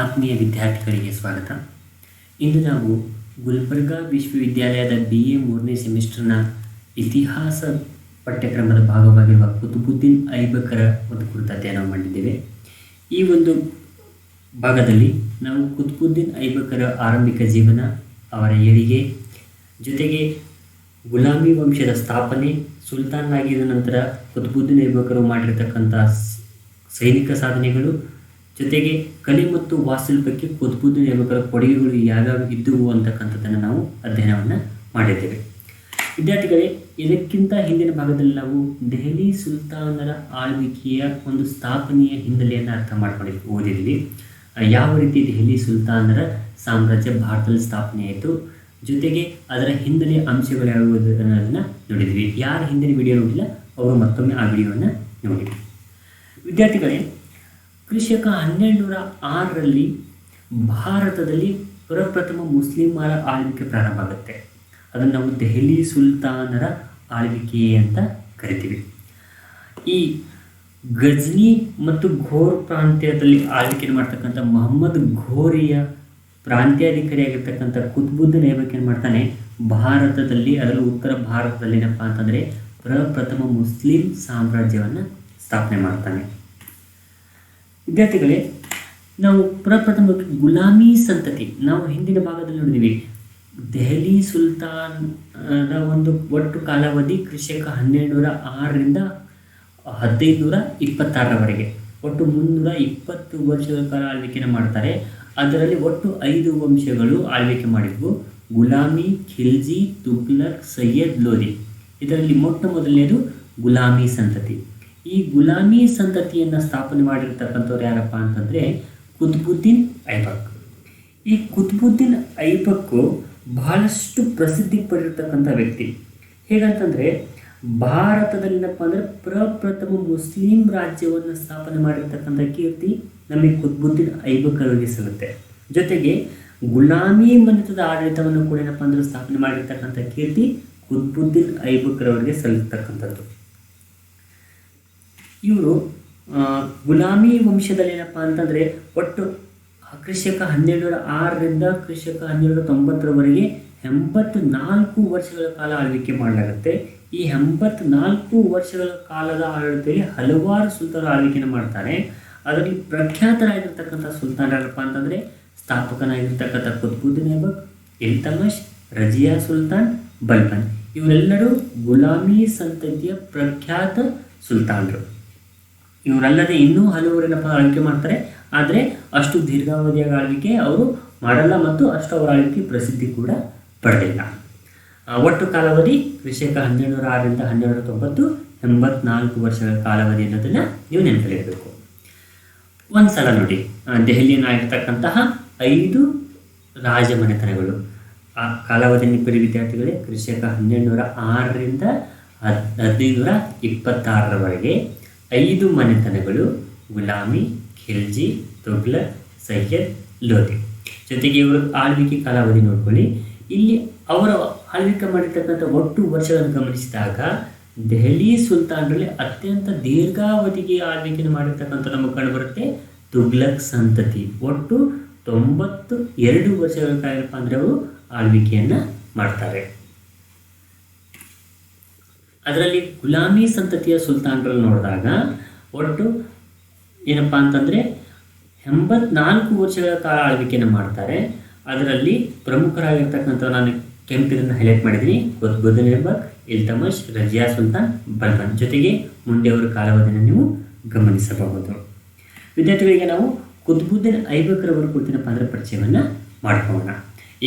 ಆತ್ಮೀಯ ವಿದ್ಯಾರ್ಥಿಗಳಿಗೆ ಸ್ವಾಗತ. ಇಂದು ನಾವು ಗುಲ್ಬರ್ಗಾ ವಿಶ್ವವಿದ್ಯಾಲಯದ ಬಿ ಎ ಮೂರನೇ ಸೆಮಿಸ್ಟರ್ನ ಇತಿಹಾಸ ಪಠ್ಯಕ್ರಮದ ಭಾಗವಾಗಿರುವ ಕುತುಬುದ್ದೀನ್ ಐಬಕರ ಒಂದು ಕುರಿತ ಅಧ್ಯಯನ ಮಾಡಿದ್ದೇವೆ. ಈ ಒಂದು ಭಾಗದಲ್ಲಿ ನಾವು ಕುತುಬುದ್ದೀನ್ ಐಬಕರ ಆರಂಭಿಕ ಜೀವನ, ಅವರ ಏಳಿಗೆ ಜೊತೆಗೆ ಗುಲಾಮಿ ವಂಶದ ಸ್ಥಾಪನೆ ಸುಲ್ತಾನರಾಗಿದ ನಂತರ ಕುತುಬುದ್ದೀನ್ ಐಬಕರು ಮಾಡಿರ್ತಕ್ಕಂಥ ಸೈನಿಕ ಸಾಧನೆಗಳು ಜೊತೆಗೆ ಕಲೆ ಮತ್ತು ವಾಸ್ತುಶಿಲ್ಪಕ್ಕೆ ಕುತುಬುದ್ದೀನ್ ಐಬಕರ ಕೊಡುಗೆಗಳು ಯಾವ್ಯಾವ ಇದ್ದವು ಅಂತಕ್ಕಂಥದ್ದನ್ನು ನಾವು ಅಧ್ಯಯನವನ್ನು ಮಾಡಿದ್ದೇವೆ. ವಿದ್ಯಾರ್ಥಿಗಳೇ, ಇದಕ್ಕಿಂತ ಹಿಂದಿನ ಭಾಗದಲ್ಲಿ ನಾವು ದೆಹಲಿ ಸುಲ್ತಾನರ ಆಳ್ವಿಕೆಯ ಒಂದು ಸ್ಥಾಪನೆಯ ಹಿನ್ನೆಲೆಯನ್ನು ಅರ್ಥ ಮಾಡ್ಕೊಂಡು ಓದಿದ್ವಿ. ಯಾವ ರೀತಿ ದೆಹಲಿ ಸುಲ್ತಾನರ ಸಾಮ್ರಾಜ್ಯ ಭಾರತದಲ್ಲಿ ಸ್ಥಾಪನೆ ಆಯಿತು, ಜೊತೆಗೆ ಅದರ ಹಿನ್ನೆಲೆಯ ಅಂಶಗಳು ಅನ್ನೋದನ್ನು ನೋಡಿದ್ವಿ. ಯಾರು ಹಿಂದಿನ ವಿಡಿಯೋ ನೋಡಿಲ್ಲ, ಅವರು ಮತ್ತೊಮ್ಮೆ ಆ ವಿಡಿಯೋವನ್ನು ನೋಡಿ ವಿದ್ಯಾರ್ಥಿಗಳೇ ಕೃಷಿಕ ಹನ್ನೆರಡುನೂರ ಆರರಲ್ಲಿ ಭಾರತದಲ್ಲಿ ಪ್ರಪ್ರಥಮ ಮುಸ್ಲಿಮರ ಆಳ್ವಿಕೆ ಪ್ರಾರಂಭ ಆಗುತ್ತೆ. ಅದನ್ನು ನಾವು ದೆಹಲಿ ಸುಲ್ತಾನರ ಆಳ್ವಿಕೆ ಅಂತ ಕರಿತೀವಿ. ಈ ಗಜ್ನಿ ಮತ್ತು ಘೋರ್ ಪ್ರಾಂತ್ಯದಲ್ಲಿ ಆಳ್ವಿಕೆ ಮಾಡ್ತಕ್ಕಂಥ ಮೊಹಮ್ಮದ್ ಘೋರಿಯ ಪ್ರಾಂತ್ಯಾಧಿಕಾರಿಯಾಗಿರ್ತಕ್ಕಂಥ ಕುತ್ಬುದ್ದ ನೇಮಕ ಏನು ಮಾಡ್ತಾನೆ? ಭಾರತದಲ್ಲಿ, ಅದರಲ್ಲೂ ಉತ್ತರ ಭಾರತದಲ್ಲಿ ಏನಪ್ಪ ಅಂತಂದರೆ ಪ್ರಪ್ರಥಮ ಮುಸ್ಲಿಂ ಸಾಮ್ರಾಜ್ಯವನ್ನು ಸ್ಥಾಪನೆ ಮಾಡ್ತಾನೆ. ವಿದ್ಯಾರ್ಥಿಗಳೇ, ನಾವು ಪ್ರಪ್ರಥಮವಾಗಿ ಗುಲಾಮಿ ಸಂತತಿ, ನಾವು ಹಿಂದಿನ ಭಾಗದಲ್ಲಿ ನೋಡಿದ್ದೀವಿ. ದೆಹಲಿ ಸುಲ್ತಾನರ ಒಂದು ಒಟ್ಟು ಕಾಲಾವಧಿ ಕೃಷಿಕ ಹನ್ನೆರಡುನೂರ ಆರರಿಂದ ಹದಿನೈದುನೂರ ಇಪ್ಪತ್ತಾರರವರೆಗೆ. ಒಟ್ಟು ಮುನ್ನೂರ ಇಪ್ಪತ್ತು ವರ್ಷಗಳ ಕಾಲ ಆಳ್ವಿಕೆನ ಮಾಡ್ತಾರೆ. ಅದರಲ್ಲಿ ಒಟ್ಟು ಐದು ವಂಶಗಳು ಆಳ್ವಿಕೆ ಮಾಡಿದ್ವು. ಗುಲಾಮಿ, ಖಿಲ್ಜಿ ತುಗ್ಲಕ್ ಸೈಯದ್ ಲೋರಿ ಇದರಲ್ಲಿ ಮೊಟ್ಟ ಮೊದಲನೇದು ಗುಲಾಮಿ ಸಂತತಿ. ಈ ಗುಲಾಮಿ ಸಂತತಿಯನ್ನು ಸ್ಥಾಪನೆ ಮಾಡಿರ್ತಕ್ಕಂಥವ್ರು ಯಾರಪ್ಪ ಅಂತಂದರೆ ಕುತ್ಬುದ್ದೀನ್ ಐಬಕ್. ಈ ಕುತ್ಬುದ್ದೀನ್ ಐಬಕ್ಕು ಬಹಳಷ್ಟು ಪ್ರಸಿದ್ಧಿ ಪಡೆದಿರ್ತಕ್ಕಂಥ ವ್ಯಕ್ತಿ. ಹೇಗಂತಂದರೆ ಭಾರತದಲ್ಲಿನಪ್ಪ ಅಂದರೆ ಪ್ರಪ್ರಥಮ ಮುಸ್ಲಿಂ ರಾಜ್ಯವನ್ನು ಸ್ಥಾಪನೆ ಮಾಡಿರ್ತಕ್ಕಂಥ ಕೀರ್ತಿ ನಮಗೆ ಕುತ್ಬುದ್ದೀನ್ ಅವರಿಗೆ ಸಲ್ಲುತ್ತೆ ಜೊತೆಗೆ ಗುಲಾಮಿ ಮನೆತದ ಆಡಳಿತವನ್ನು ಕೂಡ ಏನಪ್ಪ ಅಂದ್ರೆ ಸ್ಥಾಪನೆ ಮಾಡಿರ್ತಕ್ಕಂಥ ಕೀರ್ತಿ ಕುತ್ಬುದ್ದೀನ್ ಐಬಕ್ರವರಿಗೆ ಸಲ್ಲತಕ್ಕಂಥದ್ದು ಇವರು ಗುಲಾಮಿ ವಂಶದಲ್ಲಿ ಏನಪ್ಪ ಅಂತಂದರೆ ಒಟ್ಟು ಕೃಷಿಕ ಹನ್ನೆರಡುನೂರ ಆರರಿಂದ ಕೃಷಿಕ ಹನ್ನೆರಡು ತೊಂಬತ್ತರವರೆಗೆ ಎಂಬತ್ತು ನಾಲ್ಕು ವರ್ಷಗಳ ಕಾಲ ಆಳ್ವಿಕೆ ಮಾಡಲಾಗುತ್ತೆ. ಈ ಎಂಬತ್ನಾಲ್ಕು ವರ್ಷಗಳ ಕಾಲದ ಆಡಳಿತದಲ್ಲಿ ಹಲವಾರು ಸುಲ್ತಾನರು ಆಳ್ವಿಕೆಯನ್ನು ಮಾಡ್ತಾರೆ. ಅದರಲ್ಲಿ ಪ್ರಖ್ಯಾತರಾಗಿರ್ತಕ್ಕಂಥ ಸುಲ್ತಾನ ಯಾರಪ್ಪ ಅಂತಂದರೆ ಸ್ಥಾಪಕನಾಗಿರ್ತಕ್ಕಂಥ ಕುತ್ಬುದ್ದೀನ್ ಐಬಕ್ ಇಲ್ತಮಶ್ ರಜಿಯಾ ಸುಲ್ತಾನ್ ಬಲ್ಬನ್ ಇವರೆಲ್ಲರೂ ಗುಲಾಮಿ ಸಂತತಿಯ ಪ್ರಖ್ಯಾತ ಸುಲ್ತಾನರು. ಇವರಲ್ಲದೆ ಇನ್ನೂ ಹಲವರೇನಪ್ಪ ಆಳ್ವಿಕೆ ಮಾಡ್ತಾರೆ. ಆದರೆ ಅಷ್ಟು ದೀರ್ಘಾವಧಿಯ ಆಳ್ವಿಕೆ ಅವರು ಮಾಡಲ್ಲ ಮತ್ತು ಅಷ್ಟು ಅವರ ಆಳ್ವಿಕೆ ಪ್ರಸಿದ್ಧಿ ಕೂಡ ಪಡೆದಿಲ್ಲ. ಒಟ್ಟು ಕಾಲಾವಧಿ ಕೃಷಿಕ ಹನ್ನೆರಡುನೂರ ಆರರಿಂದ ಹನ್ನೆರಡು ತೊಂಬತ್ತು, ಎಂಬತ್ನಾಲ್ಕು ವರ್ಷಗಳ ಕಾಲಾವಧಿ ಅನ್ನೋದನ್ನು ನೀವು ನೆನಪಿರಬೇಕು ಒಂದು ಸಲ ನೋಡಿ ದೆಹಲಿಯನ್ನಾಗಿರ್ತಕ್ಕಂತಹ ಐದು ರಾಜಮನೆತನಗಳು. ಆ ಕಾಲಾವಧಿ ಪರಿ ವಿದ್ಯಾರ್ಥಿಗಳೇ ಕೃಷಿಕ ಹನ್ನೆರಡುನೂರ ಆರರಿಂದ ಹದ್, ಹದಿನೈದುನೂರ ಇಪ್ಪತ್ತಾರರವರೆಗೆ ಐದು ಮನೆತನಗಳು, ಗುಲಾಮಿ, ಖಿಲ್ಜಿ ತುಗ್ಲಕ್ ಸೈಯದ್, ಲೋಧಿ. ಜೊತೆಗೆ ಇವರು ಆಳ್ವಿಕೆ ಕಾಲಾವಧಿ ನೋಡ್ಕೊಳ್ಳಿ. ಇಲ್ಲಿ ಅವರ ಆಳ್ವಿಕೆ ಮಾಡಿರ್ತಕ್ಕಂಥ ಒಟ್ಟು ವರ್ಷಗಳನ್ನು ಗಮನಿಸಿದಾಗ ದೆಹಲಿ ಸುಲ್ತಾನರಲ್ಲಿ ಅತ್ಯಂತ ದೀರ್ಘಾವಧಿಗೆ ಆಳ್ವಿಕೆಯನ್ನು ಮಾಡಿರ್ತಕ್ಕಂಥ ನಮಗೆ ಕಂಡುಬರುತ್ತೆ ತುಗ್ಲಕ್ ಸಂತತಿ. ಒಟ್ಟು ತೊಂಬತ್ತು ಎರಡು ವರ್ಷಗಳ ಕಾಲಪ್ಪ ಅಂದರೆ ಅವರು ಆಳ್ವಿಕೆಯನ್ನು ಮಾಡ್ತಾರೆ. ಅದರಲ್ಲಿ ಗುಲಾಮಿ ಸಂತತಿಯ ಸುಲ್ತಾನ್ರಲ್ಲಿ ನೋಡಿದಾಗ ಒಟ್ಟು ಏನಪ್ಪ ಅಂತಂದರೆ ಎಂಬತ್ನಾಲ್ಕು ವರ್ಷಗಳ ಕಾಲ ಆಳ್ವಿಕೆಯನ್ನು ಮಾಡ್ತಾರೆ. ಅದರಲ್ಲಿ ಪ್ರಮುಖರಾಗಿರ್ತಕ್ಕಂಥ ನಾನು ಕೆಂಪಿರನ್ನು ಹೈಲೈಟ್ ಮಾಡಿದ್ದೀನಿ ಕುತ್ಬುದ್ದೀನ್ ಐಬಕ್ ಇಲ್ತಮಶ್ ರಜಿಯಾ ಸುಲ್ತಾನ್ ಬಲ್ಬನ್ ಜೊತೆಗೆ ಮುಂದೆ ಅವರ ಕಾಲಾವಧಿಯನ್ನು ನೀವು ಗಮನಿಸಬಹುದು. ವಿದ್ಯಾರ್ಥಿಗಳಿಗೆ ನಾವು ಕುತ್ಬುದ್ದೀನ್ ಐಬಕ್ರವರ ಅಂದರೆ ಪರಿಚಯವನ್ನು ಮಾಡ್ಕೊಳ್ಳೋಣ.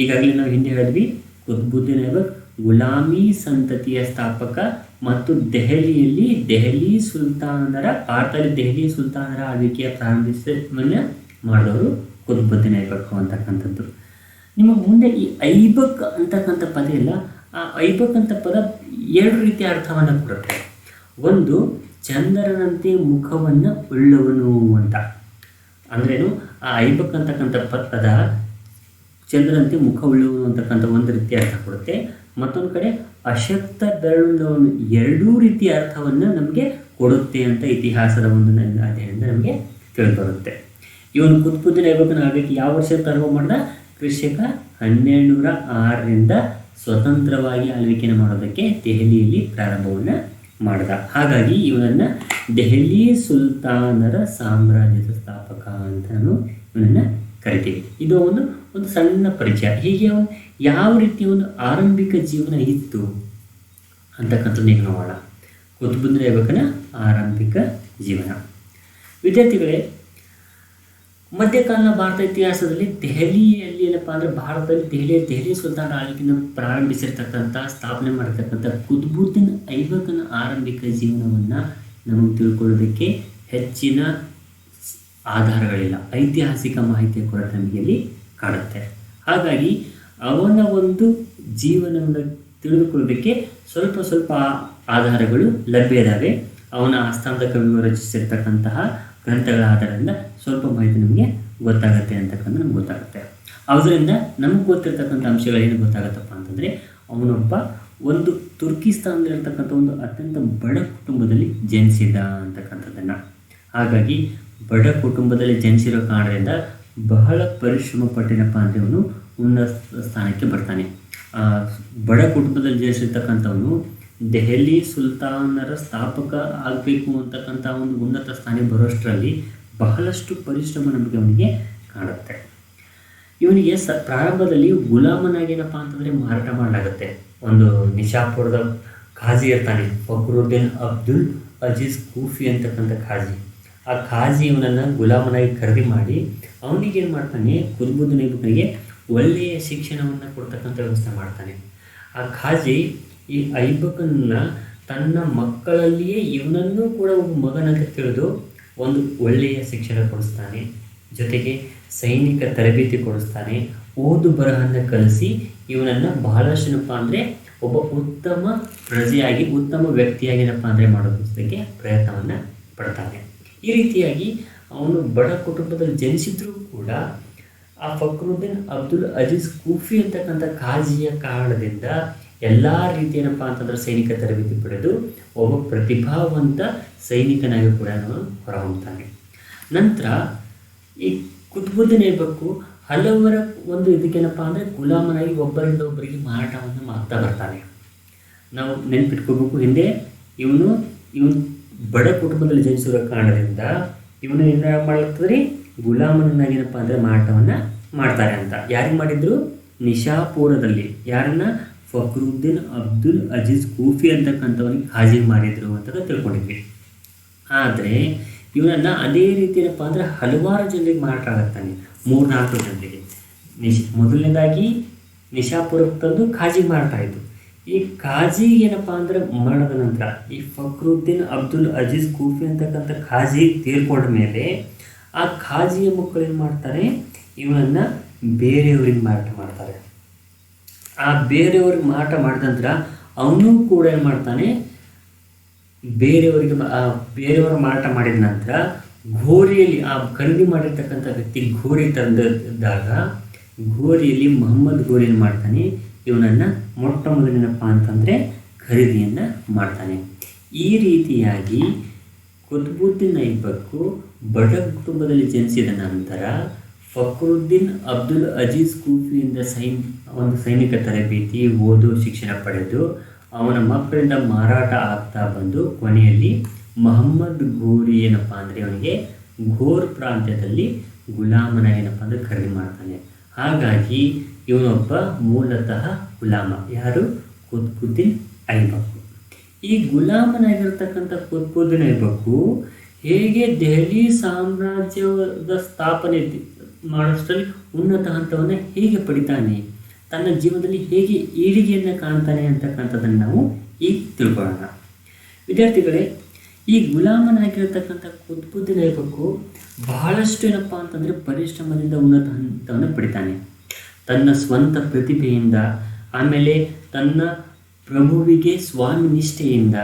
ಈಗಾಗಲೇ ನಾವು ಹಿಂದೆ ಹೇಳಿದ್ವಿ ಕುತ್ಬುದ್ದೀನ್ ಐಬಕ್ ಗುಲಾಮಿ ಸಂತತಿಯ ಸ್ಥಾಪಕ ಮತ್ತು ದೆಹಲಿಯಲ್ಲಿ ದೆಹಲಿ ಸುಲ್ತಾನರ, ಭಾರತದಲ್ಲಿ ದೆಹಲಿ ಸುಲ್ತಾನರ ಆಳ್ವಿಕೆಯ ಪ್ರಾರಂಭಿಸವನ್ನು ಮಾಡಿದವರು ಕುತ್ಬುದ್ದೀನ್ ಐಬಕ್ ಅಂತಕ್ಕಂಥದ್ದು. ನಿಮಗೆ ಮುಂದೆ ಈ ಐಬಕ್ ಅಂತಕ್ಕಂಥ ಪದ ಇಲ್ಲ, ಆ ಐಬಕ್ ಅಂತ ಪದ ಎರಡು ರೀತಿಯ ಅರ್ಥವನ್ನು ಕೊಡುತ್ತೆ. ಒಂದು, ಚಂದ್ರನಂತೆ ಮುಖವನ್ನು ಉಳ್ಳವನು ಅಂತ. ಅಂದ್ರೇನು? ಆ ಐಬಕ್ ಅಂತಕ್ಕಂಥ ಪದ ಚಂದ್ರನಂತೆ ಮುಖ ಉಳ್ಳವನು ಅಂತಕ್ಕಂಥ ಒಂದು ರೀತಿಯ ಅರ್ಥ ಕೊಡುತ್ತೆ. ಮತ್ತೊಂದು ಕಡೆ ಅಶಕ್ತ ಬೆರಳುಳ್ಳವನು ಎರಡೂ ರೀತಿಯ ಅರ್ಥವನ್ನು ನಮಗೆ ಕೊಡುತ್ತೆ ಅಂತ ಇತಿಹಾಸದ ಒಂದು ನನ್ನ ಅಧ್ಯಯನದಿಂದ ನಮಗೆ ತಿಳಿದುಬರುತ್ತೆ. ಇವನು ಕುತ್ಬುದ್ದಿನ ಐಬಕನ ಆಗಕ್ಕೆ ಯಾವ ವರ್ಷ ಪ್ರಾರಂಭ ಮಾಡ್ದ? ಕೃಷಿಕ ಹನ್ನೆರಡುನೂರ ಆರರಿಂದ ಸ್ವತಂತ್ರವಾಗಿ ಆಳ್ವಿಕೆಯನ್ನು ಮಾಡೋದಕ್ಕೆ ದೆಹಲಿಯಲ್ಲಿ ಪ್ರಾರಂಭವನ್ನು ಮಾಡಿದ. ಹಾಗಾಗಿ ಇವನನ್ನು ದೆಹಲಿ ಸುಲ್ತಾನರ ಸಾಮ್ರಾಜ್ಯದ ಸ್ಥಾಪಕ ಅಂತಲೂ ಇವನನ್ನು ಕರಿತೀವಿ. ಇದು ಒಂದು ಒಂದು ಸಣ್ಣ ಪರಿಚಯ. ಹೀಗೆ ಅವನು ಯಾವ ರೀತಿಯ ಒಂದು ಆರಂಭಿಕ ಜೀವನ ಇತ್ತು ಅಂತಕ್ಕಂಥದ್ದು ಈಗ ನೋಡೋಣ. ಕುತುಬುದ್ದೀನ್ ಆರಂಭಿಕ ಜೀವನ. ವಿದ್ಯಾರ್ಥಿಗಳೇ, ಮಧ್ಯಕಾಲೀನ ಭಾರತ ಇತಿಹಾಸದಲ್ಲಿ ದೆಹಲಿಯಲ್ಲಿ ಏನಪ್ಪ ಅಂದರೆ ಭಾರತದಲ್ಲಿ ದೆಹಲಿಯ ದೆಹಲಿ ಸುಲ್ತಾನ ಆಳ್ವಿಕೆಯನ್ನು ಪ್ರಾರಂಭಿಸಿರ್ತಕ್ಕಂಥ, ಸ್ಥಾಪನೆ ಮಾಡಿರ್ತಕ್ಕಂಥ ಕುತುಬುದ್ದೀನ್ ಐಬಕನ ಆರಂಭಿಕ ಜೀವನವನ್ನು ನಮಗೆ ತಿಳ್ಕೊಳ್ಳೋದಕ್ಕೆ ಹೆಚ್ಚಿನ ಆಧಾರಗಳಿಲ್ಲ. ಐತಿಹಾಸಿಕ ಮಾಹಿತಿಯ ಕೊರತೆ ನಮಗೆ ಇಲ್ಲಿ ಕಾಡುತ್ತೆ? ಹಾಗಾಗಿ ಅವನ ಒಂದು ಜೀವನವನ್ನು ತಿಳಿದುಕೊಳ್ಳೋದಕ್ಕೆ ಸ್ವಲ್ಪ ಸ್ವಲ್ಪ ಆಧಾರಗಳು ಲಭ್ಯ ಇದ್ದಾವೆ ಅವನ ಆಸ್ಥಾನದ ಕವಿಗಳು ರಚಿಸಿರ್ತಕ್ಕಂತಹ ಗ್ರಂಥಗಳ ಆಧಾರದಿಂದ ಸ್ವಲ್ಪ ಮಾಹಿತಿ ನಮಗೆ ಗೊತ್ತಾಗುತ್ತೆ ಅಂತಕ್ಕಂಥ ನಮ್ಗೆ ಗೊತ್ತಾಗುತ್ತೆ. ಅದರಿಂದ ನಮ್ಗೆ ಗೊತ್ತಿರ್ತಕ್ಕಂಥ ಏನು ಗೊತ್ತಾಗುತ್ತಪ್ಪ ಅಂತಂದರೆ, ಅವನೊಬ್ಬ ಒಂದು ತುರ್ಕಿಸ್ತಾನದಲ್ಲಿರ್ತಕ್ಕಂಥ ಒಂದು ಅತ್ಯಂತ ಬಡ ಕುಟುಂಬದಲ್ಲಿ ಜನಿಸಿದ ಅಂತಕ್ಕಂಥದ್ದನ್ನು. ಹಾಗಾಗಿ ಬಡ ಕುಟುಂಬದಲ್ಲಿ ಜನಿಸಿರೋ ಕಾರಣದಿಂದ ಬಹಳ ಪರಿಶ್ರಮ ಪಟ್ಟಿನಪ್ಪ ಅಂದರೆ ಅವನು ಉನ್ನತ ಸ್ಥಾನಕ್ಕೆ ಬರ್ತಾನೆ. ಬಡ ಕುಟುಂಬದಲ್ಲಿ ಜನಿಸಿರ್ತಕ್ಕಂಥವನು ದೆಹಲಿ ಸುಲ್ತಾನರ ಸ್ಥಾಪಕ ಆಗಬೇಕು ಅಂತಕ್ಕಂಥ ಒಂದು ಉನ್ನತ ಸ್ಥಾನಕ್ಕೆ ಬರೋಷ್ಟರಲ್ಲಿ ಬಹಳಷ್ಟು ಪರಿಶ್ರಮ ನಮಗೆ ಅವನಿಗೆ ಕಾಣುತ್ತೆ. ಇವನಿಗೆ ಸ ಪ್ರಾರಂಭದಲ್ಲಿ ಗುಲಾಮನಾಗೇನಪ್ಪ ಅಂತಂದರೆ ಮಾರಾಟ ಮಾಡಲಾಗುತ್ತೆ. ಒಂದು ನಿಶಾಪುರದ ಖಾಜಿ ಇರ್ತಾನೆ. ಫಕ್ರುದ್ದೀನ್ ಅಬ್ದುಲ್ ಅಜೀಜ್ ಕೂಫಿ ಅಂತಕ್ಕಂಥ ಖಾಜಿ. ಆ ಖಾಜಿ ಇವನನ್ನು ಗುಲಾಮನಾಗಿ ಖರೀದಿ ಮಾಡಿ ಅವನಿಗೆ ಏನು ಮಾಡ್ತಾನೆ? ಕುದುಬುದ್ದೀನ್ ನೈಬುಕನಿಗೆ ಒಳ್ಳೆಯ ಶಿಕ್ಷಣವನ್ನು ಕೊಡ್ತಕ್ಕಂಥ ವ್ಯವಸ್ಥೆ ಮಾಡ್ತಾನೆ. ಆ ಖಾಜಿ ಈ ಐಬಕನ್ನ ತನ್ನ ಮಕ್ಕಳಲ್ಲಿಯೇ ಇವನನ್ನು ಕೂಡ ಒಬ್ಬ ಮಗನಂತ ತಿಳಿದು ಒಂದು ಒಳ್ಳೆಯ ಶಿಕ್ಷಣ ಕೊಡಿಸ್ತಾನೆ. ಜೊತೆಗೆ ಸೈನಿಕ ತರಬೇತಿ ಕೊಡಿಸ್ತಾನೆ. ಓದು ಬರಹನ್ನು ಕಲಿಸಿ ಇವನನ್ನು ಬಹಳಷ್ಟು ಏನಪ್ಪ ಅಂದರೆ ಒಬ್ಬ ಉತ್ತಮ ಪ್ರಜೆಯಾಗಿ, ಉತ್ತಮ ವ್ಯಕ್ತಿಯಾಗಿ ಏನಪ್ಪ ಅಂದರೆ ಮಾಡೋದಕ್ಕೆ ಪ್ರಯತ್ನವನ್ನು ಪಡ್ತಾನೆ. ಈ ರೀತಿಯಾಗಿ ಅವನು ಬಡ ಕುಟುಂಬದಲ್ಲಿ ಜನಿಸಿದ್ರೂ ಕೂಡ ಆ ಫಕ್ರುದ್ದೀನ್ ಅಬ್ದುಲ್ ಅಜೀಜ್ ಕೂಫಿ ಅಂತಕ್ಕಂಥ ಕಾಜಿಯ ಕಾರಣದಿಂದ ಎಲ್ಲ ರೀತಿ ಏನಪ್ಪ ಅಂತಂದ್ರೆ ಸೈನಿಕ ತರಬೇತಿ ಪಡೆದು ಒಬ್ಬ ಪ್ರತಿಭಾವಂತ ಸೈನಿಕನಾಗಿ ಕೂಡ ಅವನು ಹೊರಹೊಮ್ತಾನೆ. ನಂತರ ಈ ಕುತುಬುದ್ದೀನ್ ಏಬಕ್ಕು ಹಲವರ ಒಂದು ಇದಕ್ಕೇನಪ್ಪ ಅಂದರೆ ಗುಲಾಮನಾಗಿ ಒಬ್ಬರಿಂದ ಒಬ್ಬರಿಗೆ ಮಾರಾಟವನ್ನು ಮಾಡ್ತಾ ಬರ್ತಾನೆ. ನಾವು ನೆನ್ಪಿಟ್ಕೋಬೇಕು ಹಿಂದೆ, ಇವನು ಇವನು ಬಡ ಕುಟುಂಬದಲ್ಲಿ ಜನಿಸಿರೋ ಕಾರಣದಿಂದ ಇವನು ಏನು ರೀ ಗುಲಾಮನನ್ನಾಗೇನಪ್ಪ ಅಂದರೆ ಮಾರಾಟವನ್ನು ಮಾಡ್ತಾರೆ ಅಂತ. ಯಾರಿಗೆ ಮಾಡಿದ್ರು? ನಿಶಾಪುರದಲ್ಲಿ. ಯಾರನ್ನ? ಫಕ್ರುದ್ದೀನ್ ಅಬ್ದುಲ್ ಅಜೀಜ್ ಕೂಫಿ ಅಂತಕ್ಕಂಥವನಿಗೆ ಹಾಜಿ ಮಾಡಿದ್ರು ಅಂತ ತಿಳ್ಕೊಂಡಿದ್ವಿ. ಆದರೆ ಇವನನ್ನು ಅದೇ ರೀತಿ ಏನಪ್ಪ ಅಂದರೆ ಹಲವಾರು ಜನರಿಗೆ ಮಾರಾಟ ಆಗತ್ತಾನೆ ಮೂರ್ನಾಲ್ಕು ಜನರಿಗೆ. ನಿಶ್ ಮೊದಲನೇದಾಗಿ ನಿಶಾಪುರಕ್ಕೆ ತಂದು ಖಾಜಿ ಮಾರಾಟ ಆಯಿತು. ಈ ಖಾಜಿ ಏನಪ್ಪ ಅಂದ್ರೆ ಮರಣದ ನಂತರ, ಈ ಫಕ್ರುದ್ದೀನ್ ಅಬ್ದುಲ್ ಅಜೀಜ್ ಕೂಫಿ ಅಂತಕ್ಕಂಥ ಖಾಜಿ ತೀರ್ಕೊಂಡ ಮೇಲೆ ಆ ಖಾಜಿಯ ಮಕ್ಕಳು ಏನು ಮಾಡ್ತಾರೆ? ಇವನನ್ನು ಬೇರೆಯವ್ರಿಗೆ ಮಾರಾಟ ಮಾಡ್ತಾರೆ. ಆ ಬೇರೆಯವ್ರಿಗೆ ಮಾರಾಟ ಮಾಡಿದ ನಂತರ ಅವನು ಕೂಡ ಏನು ಮಾಡ್ತಾನೆ? ಬೇರೆಯವರಿಗೆ ಬೇರೆಯವರ ಮಾರಾಟ ಮಾಡಿದ ನಂತರ ಘೋರಿಯಲ್ಲಿ ಆ ಖರೀದಿ ಮಾಡಿರ್ತಕ್ಕಂಥ ವ್ಯಕ್ತಿ ಘೋರಿ ತಂದಿದ್ದಾಗ ಘೋರಿಯಲ್ಲಿ ಮೊಹಮ್ಮದ್ ಘೋರಿ ಏನು ಮಾಡ್ತಾನೆ. ಇವನನ್ನು ಮೊಟ್ಟ ಮೊದಲಿನಪ್ಪ ಅಂತಂದರೆ ಖರೀದಿಯನ್ನು ಮಾಡ್ತಾನೆ. ಈ ರೀತಿಯಾಗಿ ಕುತುಬುದ್ದೀನ್ ಐಬಕ್ಕು ಬಡ ಕುಟುಂಬದಲ್ಲಿ ಜನಿಸಿದ ನಂತರ ಫಕ್ರುದ್ದೀನ್ ಅಬ್ದುಲ್ ಅಜೀಜ್ ಕೂಫಿಯಿಂದ ಸೈನ್, ಒಂದು ಸೈನಿಕ ತರಬೇತಿ ಓದು ಶಿಕ್ಷಣ ಪಡೆದು ಅವನ ಮಕ್ಕಳಿಂದ ಮಾರಾಟ ಆಗ್ತಾ ಬಂದು ಕೊನೆಯಲ್ಲಿ ಮೊಹಮ್ಮದ್ ಘೋರಿ ಏನಪ್ಪ ಅಂದರೆ ಅವನಿಗೆ ಘೋರ್ ಪ್ರಾಂತ್ಯದಲ್ಲಿ ಗುಲಾಮನ ಏನಪ್ಪ ಅಂದರೆ ಖರೀದಿ ಮಾಡ್ತಾನೆ. ಹಾಗಾಗಿ ಇವನೊಬ್ಬ ಮೂಲತಃ ಗುಲಾಮ. ಯಾರು? ಕುದ್ಕುದ್ದೀನ್ ಐಬಕ್ಕು. ಈ ಗುಲಾಮನಾಗಿರ್ತಕ್ಕಂಥ ಕುದ್ಕುದ್ದೀನ್ ಐಬಕ್ಕು ಹೇಗೆ ದೆಹಲಿ ಸಾಮ್ರಾಜ್ಯದ ಸ್ಥಾಪನೆ ಮಾಡೋಷ್ಟರಲ್ಲಿ ಉನ್ನತ ಹಂತವನ್ನು ಹೇಗೆ ಪಡಿತಾನೆ? ತನ್ನ ಜೀವನದಲ್ಲಿ ಹೇಗೆ ಏಳಿಗೆಯನ್ನು ಕಾಣ್ತಾನೆ ಅಂತಕ್ಕಂಥದ್ದನ್ನು ನಾವು ಈಗ ತಿಳ್ಕೊಳ್ಳೋಣ. ವಿದ್ಯಾರ್ಥಿಗಳೇ ಈ ಗುಲಾಮನಾಗಿರತಕ್ಕಂಥ ಕುತ್ಬುದ್ದೀನ್ ಲೇಖಕ್ಕು ಬಹಳಷ್ಟು ಏನಪ್ಪ ಅಂತಂದರೆ ಪರಿಶ್ರಮದಿಂದ ಉನ್ನತ ಹಂತವನ್ನು ಪಡಿತಾನೆ. ತನ್ನ ಸ್ವಂತ ಪ್ರತಿಭೆಯಿಂದ, ಆಮೇಲೆ ತನ್ನ ಪ್ರಭುವಿಗೆ ಸ್ವಾಮಿ ನಿಷ್ಠೆಯಿಂದ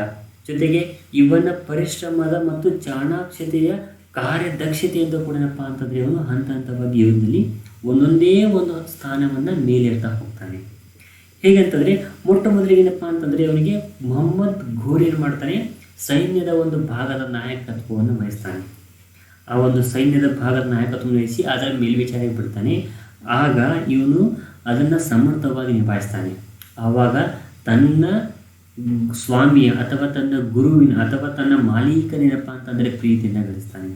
ಜೊತೆಗೆ ಇವನ ಪರಿಶ್ರಮದ ಮತ್ತು ಚಾಣಾಕ್ಷತೆಯ ಕಾರ್ಯದಕ್ಷತೆಯಿಂದ ಕೂಡ ಏನಪ್ಪ ಅಂತಂದರೆ ಇವನು ಹಂತ ಹಂತವಾಗಿ ಇವನಲ್ಲಿ ಒಂದೊಂದೇ ಒಂದು ಸ್ಥಾನವನ್ನು ಮೇಲೇರ್ತಾ ಹೋಗ್ತಾನೆ. ಹೇಗಂತಂದರೆ ಮೊಟ್ಟ ಮೊದಲಿಗೆ ಏನಪ್ಪ ಅಂತಂದರೆ ಅವನಿಗೆ ಮೊಹಮ್ಮದ್ ಘೋರ್ ಏನು ಮಾಡ್ತಾನೆ? ಸೈನ್ಯದ ಒಂದು ಭಾಗದ ನಾಯಕತ್ವವನ್ನು ವಹಿಸ್ತಾನೆ. ಆ ಒಂದು ಸೈನ್ಯದ ಭಾಗದ ನಾಯಕತ್ವವನ್ನು ವಹಿಸಿ ಅದರ ಮೇಲ್ವಿಚಾರಣೆ ಬಿಡ್ತಾನೆ ಆಗ ಇವನು ಅದನ್ನು ಸಮರ್ಥವಾಗಿ ನಿಭಾಯಿಸ್ತಾನೆ. ಆವಾಗ ತನ್ನ ಸ್ವಾಮಿಯ ಅಥವಾ ತನ್ನ ಗುರುವಿನ ಅಥವಾ ತನ್ನ ಮಾಲೀಕನೇನಪ್ಪ ಅಂತಂದರೆ ಪ್ರೀತಿಯನ್ನು ಗಳಿಸ್ತಾನೆ.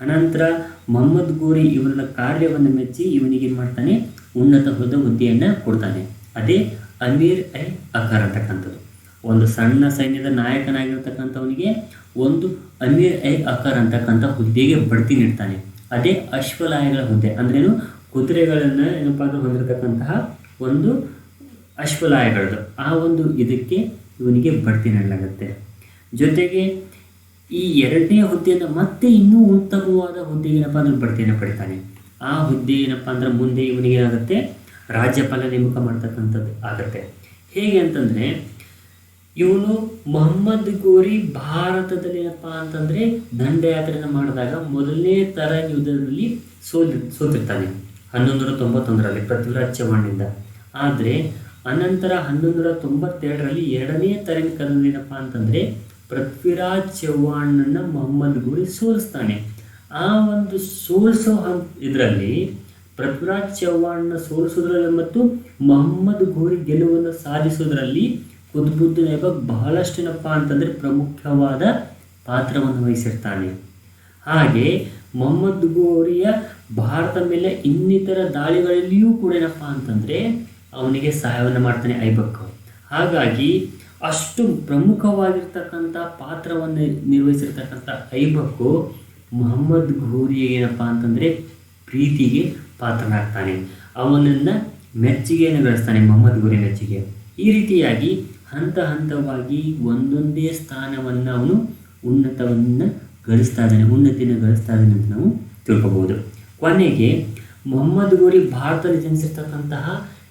ಅನಂತರ ಮೊಹಮ್ಮದ್ ಗೋರಿ ಇವರ ಕಾರ್ಯವನ್ನು ಮೆಚ್ಚಿ ಇವನಿಗೆ ಏನು ಮಾಡ್ತಾನೆ? ಉನ್ನತ ಹೋದ ಹುದ್ದೆಯನ್ನು ಕೊಡ್ತಾನೆ. ಅದೇ ಅಮೀರ್ ಐ ಅಕರ್ ಅಂತಕ್ಕಂಥದ್ದು. ಒಂದು ಸಣ್ಣ ಸೈನ್ಯದ ನಾಯಕನಾಗಿರ್ತಕ್ಕಂಥವನಿಗೆ ಒಂದು ಅಮೀರ್ ಐ ಅಕರ್ ಅಂತಕ್ಕಂಥ ಹುದ್ದೆಗೆ ಬಡ್ತಿ ನೀಡ್ತಾನೆ. ಅದೇ ಅಶ್ವಲಾಯಗಳ ಹುದ್ದೆ. ಅಂದ್ರೇನು ಕುದುರೆಗಳನ್ನು ಏನಪ್ಪ ಅಂದ್ರೆ ಹೊಂದಿರತಕ್ಕಂತಹ ಒಂದು ಅಶ್ವಲಾಯಗಳದು ಆ ಒಂದು ಇದಕ್ಕೆ ಇವನಿಗೆ ಬಡ್ತಿ ನೀಡಲಾಗುತ್ತೆ. ಜೊತೆಗೆ ಈ ಎರಡನೇ ಹುದ್ದೆಯನ್ನು ಮತ್ತೆ ಇನ್ನೂ ಉತ್ತಮವಾದ ಹುದ್ದೆಗೆ ಏನಪ್ಪ ಅಂದ್ರೆ ಬಡ್ತಿಯನ್ನು ಪಡಿತಾನೆ. ಆ ಹುದ್ದೆ ಏನಪ್ಪ ಅಂದ್ರೆ ಮುಂದೆ ಇವನಿಗೆ ಏನಾಗುತ್ತೆ ರಾಜ್ಯಪಾಲ ನೇಮಕ ಮಾಡ್ತಕ್ಕಂಥದ್ದು ಆಗುತ್ತೆ. ಹೇಗೆ ಅಂತಂದರೆ ಇವನು ಮೊಹಮ್ಮದ್ ಗೋರಿ ಭಾರತದಲ್ಲಿ ಏನಪ್ಪ ಅಂತಂದ್ರೆ ದಂಡಯಾತ್ರೆಯನ್ನು ಮಾಡಿದಾಗ ಮೊದಲನೇ ತರ ಯುದ್ಧದಲ್ಲಿ ಸೋಲ್ ಸೋತಿರ್ತಾನೆ. ಹನ್ನೊಂದು ತೊಂಬತ್ತೊಂದರಲ್ಲಿ ಪೃಥ್ವಿರಾಜ್ ಚವಾಣಿಂದ ಆದರೆ ಅನಂತರ ಹನ್ನೊಂದು ನೂರ ತೊಂಬತ್ತೆರಡರಲ್ಲಿ ಎರಡನೇ ತರನ ಕದನ ಏನಪ್ಪ ಅಂತಂದರೆ ಪೃಥ್ವಿರಾಜ್ ಚೌಹಾಣನ್ನು ಮೊಹಮ್ಮದ್ ಗೋರಿ ಸೋಲಿಸ್ತಾನೆ. ಆ ಒಂದು ಸೋಲಿಸೋ ಇದರಲ್ಲಿ ಪೃಥ್ವಿರಾಜ್ ಚವ್ಹಾಣ್ನ ಸೋಲಿಸೋದ್ರಲ್ಲಿ ಮತ್ತು ಮೊಹಮ್ಮದ್ ಗೋರಿ ಗೆಲುವನ್ನು ಸಾಧಿಸೋದ್ರಲ್ಲಿ ಐಬಕ್ ಬಹಳಷ್ಟು ಏನಪ್ಪ ಅಂತಂದರೆ ಪ್ರಮುಖವಾದ ಪಾತ್ರವನ್ನು ವಹಿಸಿರ್ತಾನೆ. ಹಾಗೆ ಮೊಹಮ್ಮದ್ ಗೋರಿಯ ಭಾರತ ಮೇಲೆ ಇನ್ನಿತರ ದಾಳಿಗಳಲ್ಲಿಯೂ ಕೂಡ ಏನಪ್ಪ ಅಂತಂದರೆ ಅವನಿಗೆ ಸಹಾಯವನ್ನು ಮಾಡ್ತಾನೆ ಐಬಕ್. ಹಾಗಾಗಿ ಅಷ್ಟು ಪ್ರಮುಖವಾಗಿರ್ತಕ್ಕಂಥ ಪಾತ್ರವನ್ನು ನಿರ್ವಹಿಸಿರ್ತಕ್ಕಂಥ ಐಬಕ್ಕು ಮೊಹಮ್ಮದ್ ಘೋರಿಗೆ ಏನಪ್ಪ ಅಂತಂದರೆ ಪ್ರೀತಿಗೆ ಪಾತ್ರನಾಗ್ತಾನೆ. ಅವನನ್ನು ಮೆಚ್ಚುಗೆಯನ್ನು ಗಳಿಸ್ತಾನೆ, ಮೊಹಮ್ಮದ್ ಘೋರಿ ಮೆಚ್ಚುಗೆ. ಈ ರೀತಿಯಾಗಿ ಹಂತ ಹಂತವಾಗಿ ಒಂದೊಂದೇ ಸ್ಥಾನವನ್ನು ಅವನು ಉನ್ನತವನ್ನು ಗಳಿಸ್ತಾ ಇದ್ದಾನೆ ಉನ್ನತಿಯನ್ನು ಗಳಿಸ್ತಾ ಇದ್ದಾನೆ ಅಂತ ನಾವು ತಿಳ್ಕೊಬೋದು ಕೊನೆಗೆ ಮೊಹಮ್ಮದ್ ಗೋರಿ ಭಾರತದಲ್ಲಿ ಜನಿಸಿರ್ತಕ್ಕಂತಹ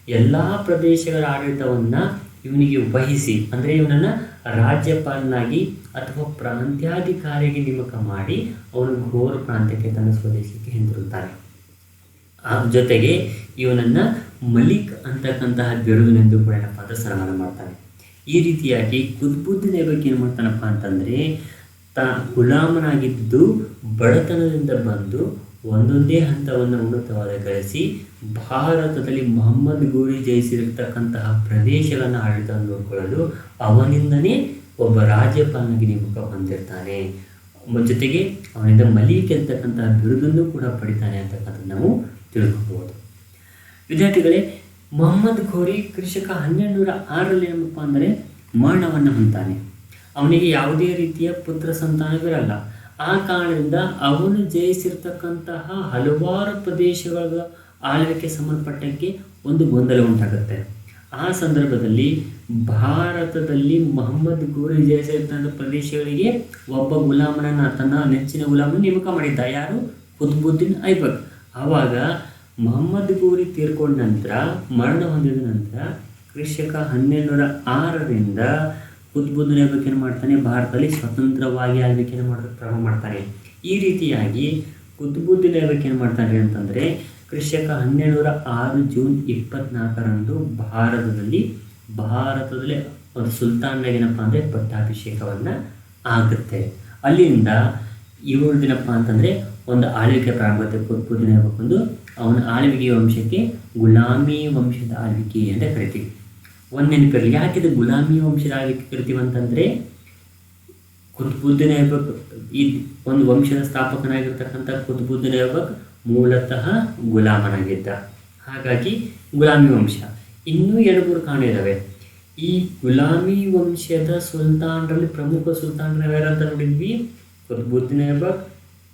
ಎಲ್ಲ ಪ್ರದೇಶಗಳ ಆಡಳಿತವನ್ನು ಇವನಿಗೆ ವಹಿಸಿ, ಅಂದರೆ ಇವನನ್ನು ರಾಜ್ಯಪಾಲನಾಗಿ ಅಥವಾ ಪ್ರಾಂತ್ಯಾಧಿಕಾರಿಗೆ ನೇಮಕ ಮಾಡಿ ಅವನು ಘೋರ ಪ್ರಾಂತ್ಯಕ್ಕೆ ತನ್ನ ಸ್ವದೇಶಕ್ಕೆ ಹಿಂದಿರುತ್ತಾರೆ ಆ ಜೊತೆಗೆ ಇವನನ್ನು ಮಲಿಕ್ ಅಂತಕ್ಕಂತಹ ಬಿರುದಿನೆಂದು ಕೂಡ ಏನಪ್ಪ ಅಂದರೆ ಸನ್ಮಾನ ಮಾಡ್ತಾನೆ. ಈ ರೀತಿಯಾಗಿ ಕುದ್ಬುದ್ದಿನ ಬಗ್ಗೆ ಏನು ಮಾಡ್ತಾನಪ್ಪ ಅಂತಂದರೆ, ತ ಗುಲಾಮನಾಗಿದ್ದು ಬಡತನದಿಂದ ಬಂದು ಒಂದೊಂದೇ ಹಂತವನ್ನು ಉನ್ನತವಾದ ಗಳಿಸಿ ಭಾರತದಲ್ಲಿ ಮೊಹಮ್ಮದ್ ಗೂರಿ ಜಯಿಸಿರತಕ್ಕಂತಹ ಪ್ರದೇಶಗಳನ್ನು ಆಡಳಿತ ನೋಡಿಕೊಳ್ಳಲು ಅವನಿಂದನೇ ಒಬ್ಬ ರಾಜ್ಯಪಾಲನಾಗಿ ನೇಮಕ ಹೊಂದಿರ್ತಾನೆ. ಜೊತೆಗೆ ಅವನಿಂದ ಮಲೀಕ್ ಅಂತಕ್ಕಂತಹ ಬಿರುದನ್ನು ಕೂಡ ಪಡಿತಾನೆ ಅಂತಕ್ಕಂಥದ್ದು ನಾವು ತಿಳ್ಕೊಬಹುದು. ವಿದ್ಯಾರ್ಥಿಗಳೇ ಮೊಹಮ್ಮದ್ ಘೋರಿ ಕೃಷಿಕ ಹನ್ನೆರಡು ನೂರ ಆರರಲ್ಲಿ ಏನಪ್ಪ ಅಂದರೆ ಮರಣವನ್ನು ಹೊಂತಾನೆ ಅವನಿಗೆ ಯಾವುದೇ ರೀತಿಯ ಪುತ್ರ ಸಂತಾನವಿರಲ್ಲ. ಆ ಕಾರಣದಿಂದ ಅವನು ಜಯಿಸಿರ್ತಕ್ಕಂತಹ ಹಲವಾರು ಪ್ರದೇಶಗಳ ಆಳ್ವಿಕೆ ಸಂಬಂಧಪಟ್ಟಂಗೆ ಒಂದು ಗೊಂದಲ ಉಂಟಾಗುತ್ತೆ. ಆ ಸಂದರ್ಭದಲ್ಲಿ ಭಾರತದಲ್ಲಿ ಮೊಹಮ್ಮದ್ ಗೋರಿ ಜಯಿಸಿರ್ತಕ್ಕಂಥ ಪ್ರದೇಶಗಳಿಗೆ ಒಬ್ಬ ಗುಲಾಮನನ್ನು ತನ್ನ ನೆಚ್ಚಿನ ಗುಲಾಮನ ನೇಮಕ ಮಾಡಿದ್ದ. ಯಾರು? ಕುತ್ಬುದ್ದೀನ್ ಐಬಕ್. ಆವಾಗ ಮೊಹಮ್ಮದ್ ಗೋರಿ ತೀರ್ಕೊಂಡ ನಂತರ, ಮರಣ ಹೊಂದಿದ ನಂತರ, ಕೃಷಿಕ ಹನ್ನೆರಡು ನೂರ ಆರರಿಂದ ಕುತ್ಬುದ್ದೀನ್ ಆಗಬೇಕೇನು ಮಾಡ್ತಾನೆ? ಭಾರತದಲ್ಲಿ ಸ್ವತಂತ್ರವಾಗಿ ಆಗಬೇಕೇನು ಮಾಡೋದಕ್ಕೆ ಪ್ರಾರಂಭ ಮಾಡ್ತಾನೆ ಈ ರೀತಿಯಾಗಿ ಕುದ್ಬುದ್ದಿನ ಏನು ಮಾಡ್ತಾನೆ ಅಂತಂದರೆ, ಕೃಷಿಕ ಹನ್ನೆರಡು ನೂರ ಆರು ಜೂನ್ ಇಪ್ಪತ್ನಾಲ್ಕರಂದು ಭಾರತದಲ್ಲಿ ಭಾರತದಲ್ಲಿ ಒಂದು ಸುಲ್ತಾನ್ನಾಗೇನಪ್ಪ ಅಂದರೆ ಪಟ್ಟಾಭಿಷೇಕವನ್ನು ಆಗುತ್ತೆ. ಅಲ್ಲಿಂದ ಏಳು ದಿನಪ್ಪ ಅಂತಂದರೆ ಒಂದು ಆಳ್ವಿಕೆ ಪ್ರಾರಂಭ ಆಗುತ್ತೆ ಕುದ್ಬುದ್ದಿನ ಐಬಕ್ಕೊಂದು ಅವನ ಆಳ್ವಿಕೆಯ ವಂಶಕ್ಕೆ ಗುಲಾಮಿ ವಂಶದ ಆಳ್ವಿಕೆ ಅಂತ ಕರಿತೀವಿ. ಒಂದು ನೆನಪಿರಲಿ ಯಾಕಿದು ಗುಲಾಮಿ ವಂಶದ ಆಳ್ವಿಕೆ ಕರಿತೀವಿ ಅಂತಂದರೆ ಕುತುಬುದ್ದೀನ್ ಐಬಕ್ ಈ ಒಂದು ವಂಶದ ಸ್ಥಾಪಕನಾಗಿರ್ತಕ್ಕಂಥ ಕುತುಬುದ್ದೀನ್ ಐಬಕ್ ಮೂಲತಃ ಗುಲಾಮನಾಗಿದ್ದ. ಹಾಗಾಗಿ ಗುಲಾಮಿ ವಂಶ. ಇನ್ನೂ ಎರಡು ಮೂರು ಕಾರಣ ಇದ್ದಾವೆ ಈ ಗುಲಾಮಿ ವಂಶದ ಸುಲ್ತಾನರಲ್ಲಿ ಪ್ರಮುಖ ಸುಲ್ತಾನರು ಯಾರಂತ ನೋಡಿದ್ವಿ? ಕುತುಬುದ್ದೀನ್ ಐಬಕ್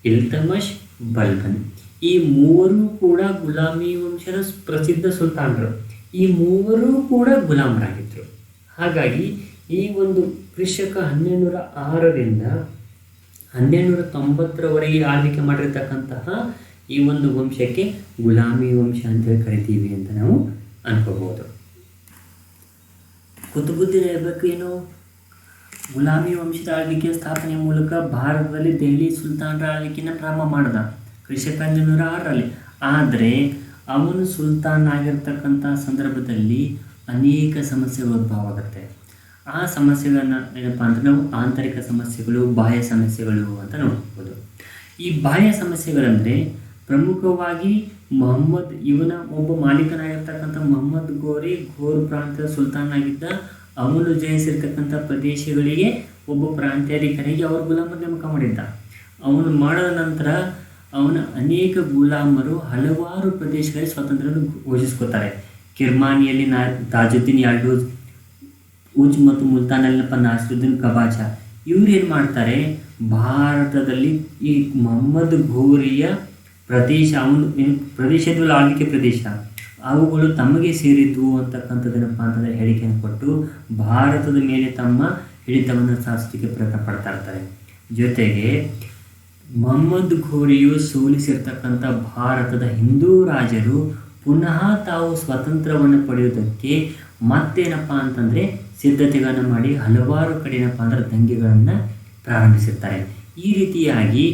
ಇಲ್ತಮಶ್ ಬಲ್ಬನ್ ಈ ಮೂರು ಕೂಡ ಗುಲಾಮಿ ವಂಶದ ಪ್ರಸಿದ್ಧ ಸುಲ್ತಾನರು. ಈ ಮೂವರು ಕೂಡ ಗುಲಾಮರಾಗಿದ್ದರು ಹಾಗಾಗಿ ಈ ಒಂದು ಕೃಷಕ ಹನ್ನೆರಡುನೂರ ಆರರಿಂದ ಹನ್ನೆರಡುನೂರ ತೊಂಬತ್ತರವರೆಗೆ ಆಳ್ವಿಕೆ ಮಾಡಿರ್ತಕ್ಕಂತಹ ಈ ಒಂದು ವಂಶಕ್ಕೆ ಗುಲಾಮಿ ವಂಶ ಅಂತೇಳಿ ಕರಿತೀವಿ ಅಂತ ನಾವು ಅನ್ಕೋಬಹುದು. ಕುತುಬುದ್ದೀನ್ ಐಬಕ್ ಏನು? ಗುಲಾಮಿ ವಂಶದ ಆಳ್ವಿಕೆ ಸ್ಥಾಪನೆಯ ಮೂಲಕ ಭಾರತದಲ್ಲಿ ದೆಹಲಿ ಸುಲ್ತಾನರ ಆಳ್ವಿಕೆಯನ್ನು ಪ್ರಾರಂಭ ಮಾಡಿದ? ಕೃಷಕ ಹನ್ನೆರಡುನೂರ ಆರರಲ್ಲಿ. ಆದರೆ ಅವನು ಸುಲ್ತಾನ್ ಆಗಿರ್ತಕ್ಕಂಥ ಸಂದರ್ಭದಲ್ಲಿ ಅನೇಕ ಸಮಸ್ಯೆಗಳು ಉದ್ಭವ ಆಗುತ್ತೆ ಆ ಸಮಸ್ಯೆಗಳನ್ನ ಏನಪ್ಪ ಅಂದ್ರೆ ನಾವು ಆಂತರಿಕ ಸಮಸ್ಯೆಗಳು, ಬಾಹ್ಯ ಸಮಸ್ಯೆಗಳು ಅಂತ ನೋಡ್ಬೋದು. ಈ ಬಾಹ್ಯ ಸಮಸ್ಯೆಗಳಂದರೆ ಪ್ರಮುಖವಾಗಿ ಮೊಹಮ್ಮದ್ ಇವನ ಒಬ್ಬ ಮಾಲೀಕನಾಗಿರ್ತಕ್ಕಂಥ ಮೊಹಮ್ಮದ್ ಗೋರಿ ಘೋರ್ ಪ್ರಾಂತ್ಯದ ಸುಲ್ತಾನಾಗಿದ್ದ ಅವನು ಜಯಿಸಿರ್ತಕ್ಕಂಥ ಪ್ರದೇಶಗಳಿಗೆ ಒಬ್ಬ ಪ್ರಾಂತ್ಯಾಧಿಕಾರಿಗೆ ಅವ್ರ ಗುಲಾಮರ ನೇಮಕ ಮಾಡಿದ್ದ. ಅವನು ಮಾಡಿದ ನಂತರ ಅವನ ಅನೇಕ ಗುಲಾಮರು ಹಲವಾರು ಪ್ರದೇಶಗಳಲ್ಲಿ ಸ್ವಾತಂತ್ರ್ಯವನ್ನು ಘೋಷಿಸ್ಕೋತಾರೆ ಕಿರ್ಮಾನಿಯಲ್ಲಿ ನಾ ತಾಜುದ್ದೀನ್ ಯಾಲ್ಡೂಜ್ ಉಜ್ ಮತ್ತು ಮುಲ್ತಾನಲ್ಲಪ್ಪ ನಾಸಿರುದ್ದೀನ್ ಕಬಾಜ ಇವ್ರು ಏನು ಮಾಡ್ತಾರೆ? ಭಾರತದಲ್ಲಿ ಈ ಮೊಹಮ್ಮದ್ ಘೋರಿಯ ಪ್ರದೇಶ, ಅವನು ಏನು ಪ್ರದೇಶದ ಆಳ್ವಿಕೆ ಪ್ರದೇಶ. ಅವುಗಳು ತಮಗೆ ಸೇರಿದ್ವು ಅಂತಕ್ಕಂಥದ್ದೇನಪ್ಪ ಅಂತಂದರೆ ಹೇಳಿಕೆಯನ್ನು ಕೊಟ್ಟು ಭಾರತದ ಮೇಲೆ ತಮ್ಮ ಹಿಡಿತವನ್ನು ಸಾಧಿಸಲಿಕ್ಕೆ ಪ್ರಯತ್ನ ಪಡ್ತಾ ಇರ್ತಾರೆ. ಜೊತೆಗೆ ಮೊಹಮ್ಮದ್ ಘೋರಿಯು ಸೋಲಿಸಿರ್ತಕ್ಕಂಥ ಭಾರತದ ಹಿಂದೂ ರಾಜರು ಪುನಃ ತಾವು ಸ್ವಾತಂತ್ರ್ಯವನ್ನು ಪಡೆಯುವುದಕ್ಕೆ ಮತ್ತೇನಪ್ಪ ಅಂತಂದರೆ ಸಿದ್ಧತೆಗಳನ್ನು ಮಾಡಿ ಹಲವಾರು ಕಡೆ ಏನಪ್ಪ ಅಂದ್ರೆ ದಂಗೆಗಳನ್ನು ಪ್ರಾರಂಭಿಸುತ್ತಾರೆ ಈ ರೀತಿಯಾಗಿ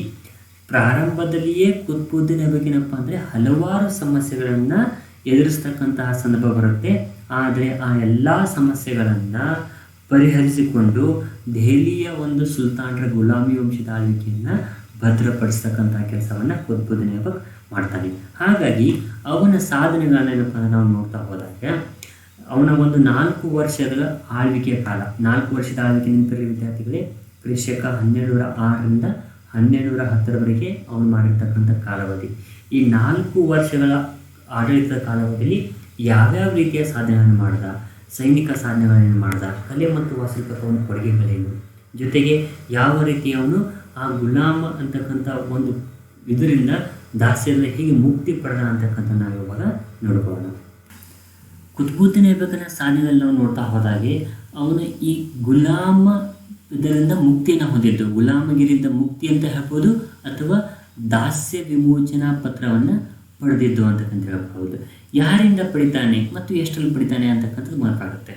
ಪ್ರಾರಂಭದಲ್ಲಿಯೇ ಕುತ್ಬುದ್ದಿನ ಬಗ್ಗೆನಪ್ಪ ಅಂದರೆ ಹಲವಾರು ಸಮಸ್ಯೆಗಳನ್ನು ಎದುರಿಸ್ತಕ್ಕಂತಹ ಸಂದರ್ಭ ಬರುತ್ತೆ. ಆದರೆ ಆ ಎಲ್ಲ ಸಮಸ್ಯೆಗಳನ್ನು ಪರಿಹರಿಸಿಕೊಂಡು ದೆಹಲಿಯ ಒಂದು ಸುಲ್ತಾನರ ಗುಲಾಮಿ ವಂಶದ ಆಳ್ವಿಕೆಯನ್ನು ಭದ್ರಪಡಿಸ್ತಕ್ಕಂಥ ಕೆಲಸವನ್ನು ಉದ್ಬೋಧನೆ ಯಾವಾಗ ಮಾಡ್ತಾನೆ. ಹಾಗಾಗಿ ಅವನ ಸಾಧನೆಗಳೇನಪ್ಪ ನಾವು ನೋಡ್ತಾ ಹೋದಾಗ, ಅವನ ಒಂದು ನಾಲ್ಕು ವರ್ಷದ ಆಳ್ವಿಕೆಯ ಕಾಲ, ನಾಲ್ಕು ವರ್ಷದ ಆಳ್ವಿಕೆ ನೆನಪಿರಲಿ ವಿದ್ಯಾರ್ಥಿಗಳೇ ಕ್ರಿಶಕ ಹನ್ನೆರಡುನೂರ ಆರರಿಂದ ಹನ್ನೆರಡುನೂರ ಹತ್ತರವರೆಗೆ ಅವನು ಮಾಡಿರ್ತಕ್ಕಂಥ ಕಾಲಾವಧಿ. ಈ ನಾಲ್ಕು ವರ್ಷಗಳ ಆಡಳಿತದ ಕಾಲಾವಧಿಯಲ್ಲಿ ಯಾವ್ಯಾವ ರೀತಿಯ ಸಾಧನೆಗಳನ್ನು ಮಾಡ್ದ? ಸೈನಿಕ ಸಾಧನೆಗಳನ್ನು ಮಾಡ್ದ? ಕಲೆ ಮತ್ತು ವಾಸ್ತುಕತೆಯ ಕೊಡುಗೆಗಳೇನು? ಜೊತೆಗೆ ಯಾವ ರೀತಿಯ ಅವನು ಆ ಗುಲಾಮ ಅಂತಕ್ಕಂಥ ಒಂದು ಇದರಿಂದ ದಾಸ್ಯದಿಂದ ಹೇಗೆ ಮುಕ್ತಿ ಪಡೆದ ಅಂತಕ್ಕಂಥ ನಾವು ಇವಾಗ ನೋಡಬಹುದು ಕುತ್ಬುದ್ದೀನ್ ಐಬಕನ ಸಾಧನೆಗಳಲ್ಲಿ ನಾವು ನೋಡ್ತಾ ಹೋದಾಗೆ ಅವನು ಈ ಗುಲಾಮ ಇದರಿಂದ ಮುಕ್ತಿಯನ್ನು ಹೊಂದಿದ್ದು. ಗುಲಾಮಗಿರಿಯಿಂದ ಮುಕ್ತಿ ಅಂತ ಹೇಳ್ಬೋದು ಅಥವಾ ದಾಸ್ಯ ವಿಮೋಚನಾ ಪತ್ರವನ್ನು ಪಡೆದಿದ್ದು ಅಂತಕ್ಕಂಥ ಹೇಳ್ಬೋದು ಯಾರಿಂದ ಪಡಿತಾನೆ ಮತ್ತು ಎಷ್ಟರಲ್ಲಿ ಪಡಿತಾನೆ ಅಂತಕ್ಕಂಥದ್ದು ಮಾತಾಡುತ್ತೆ.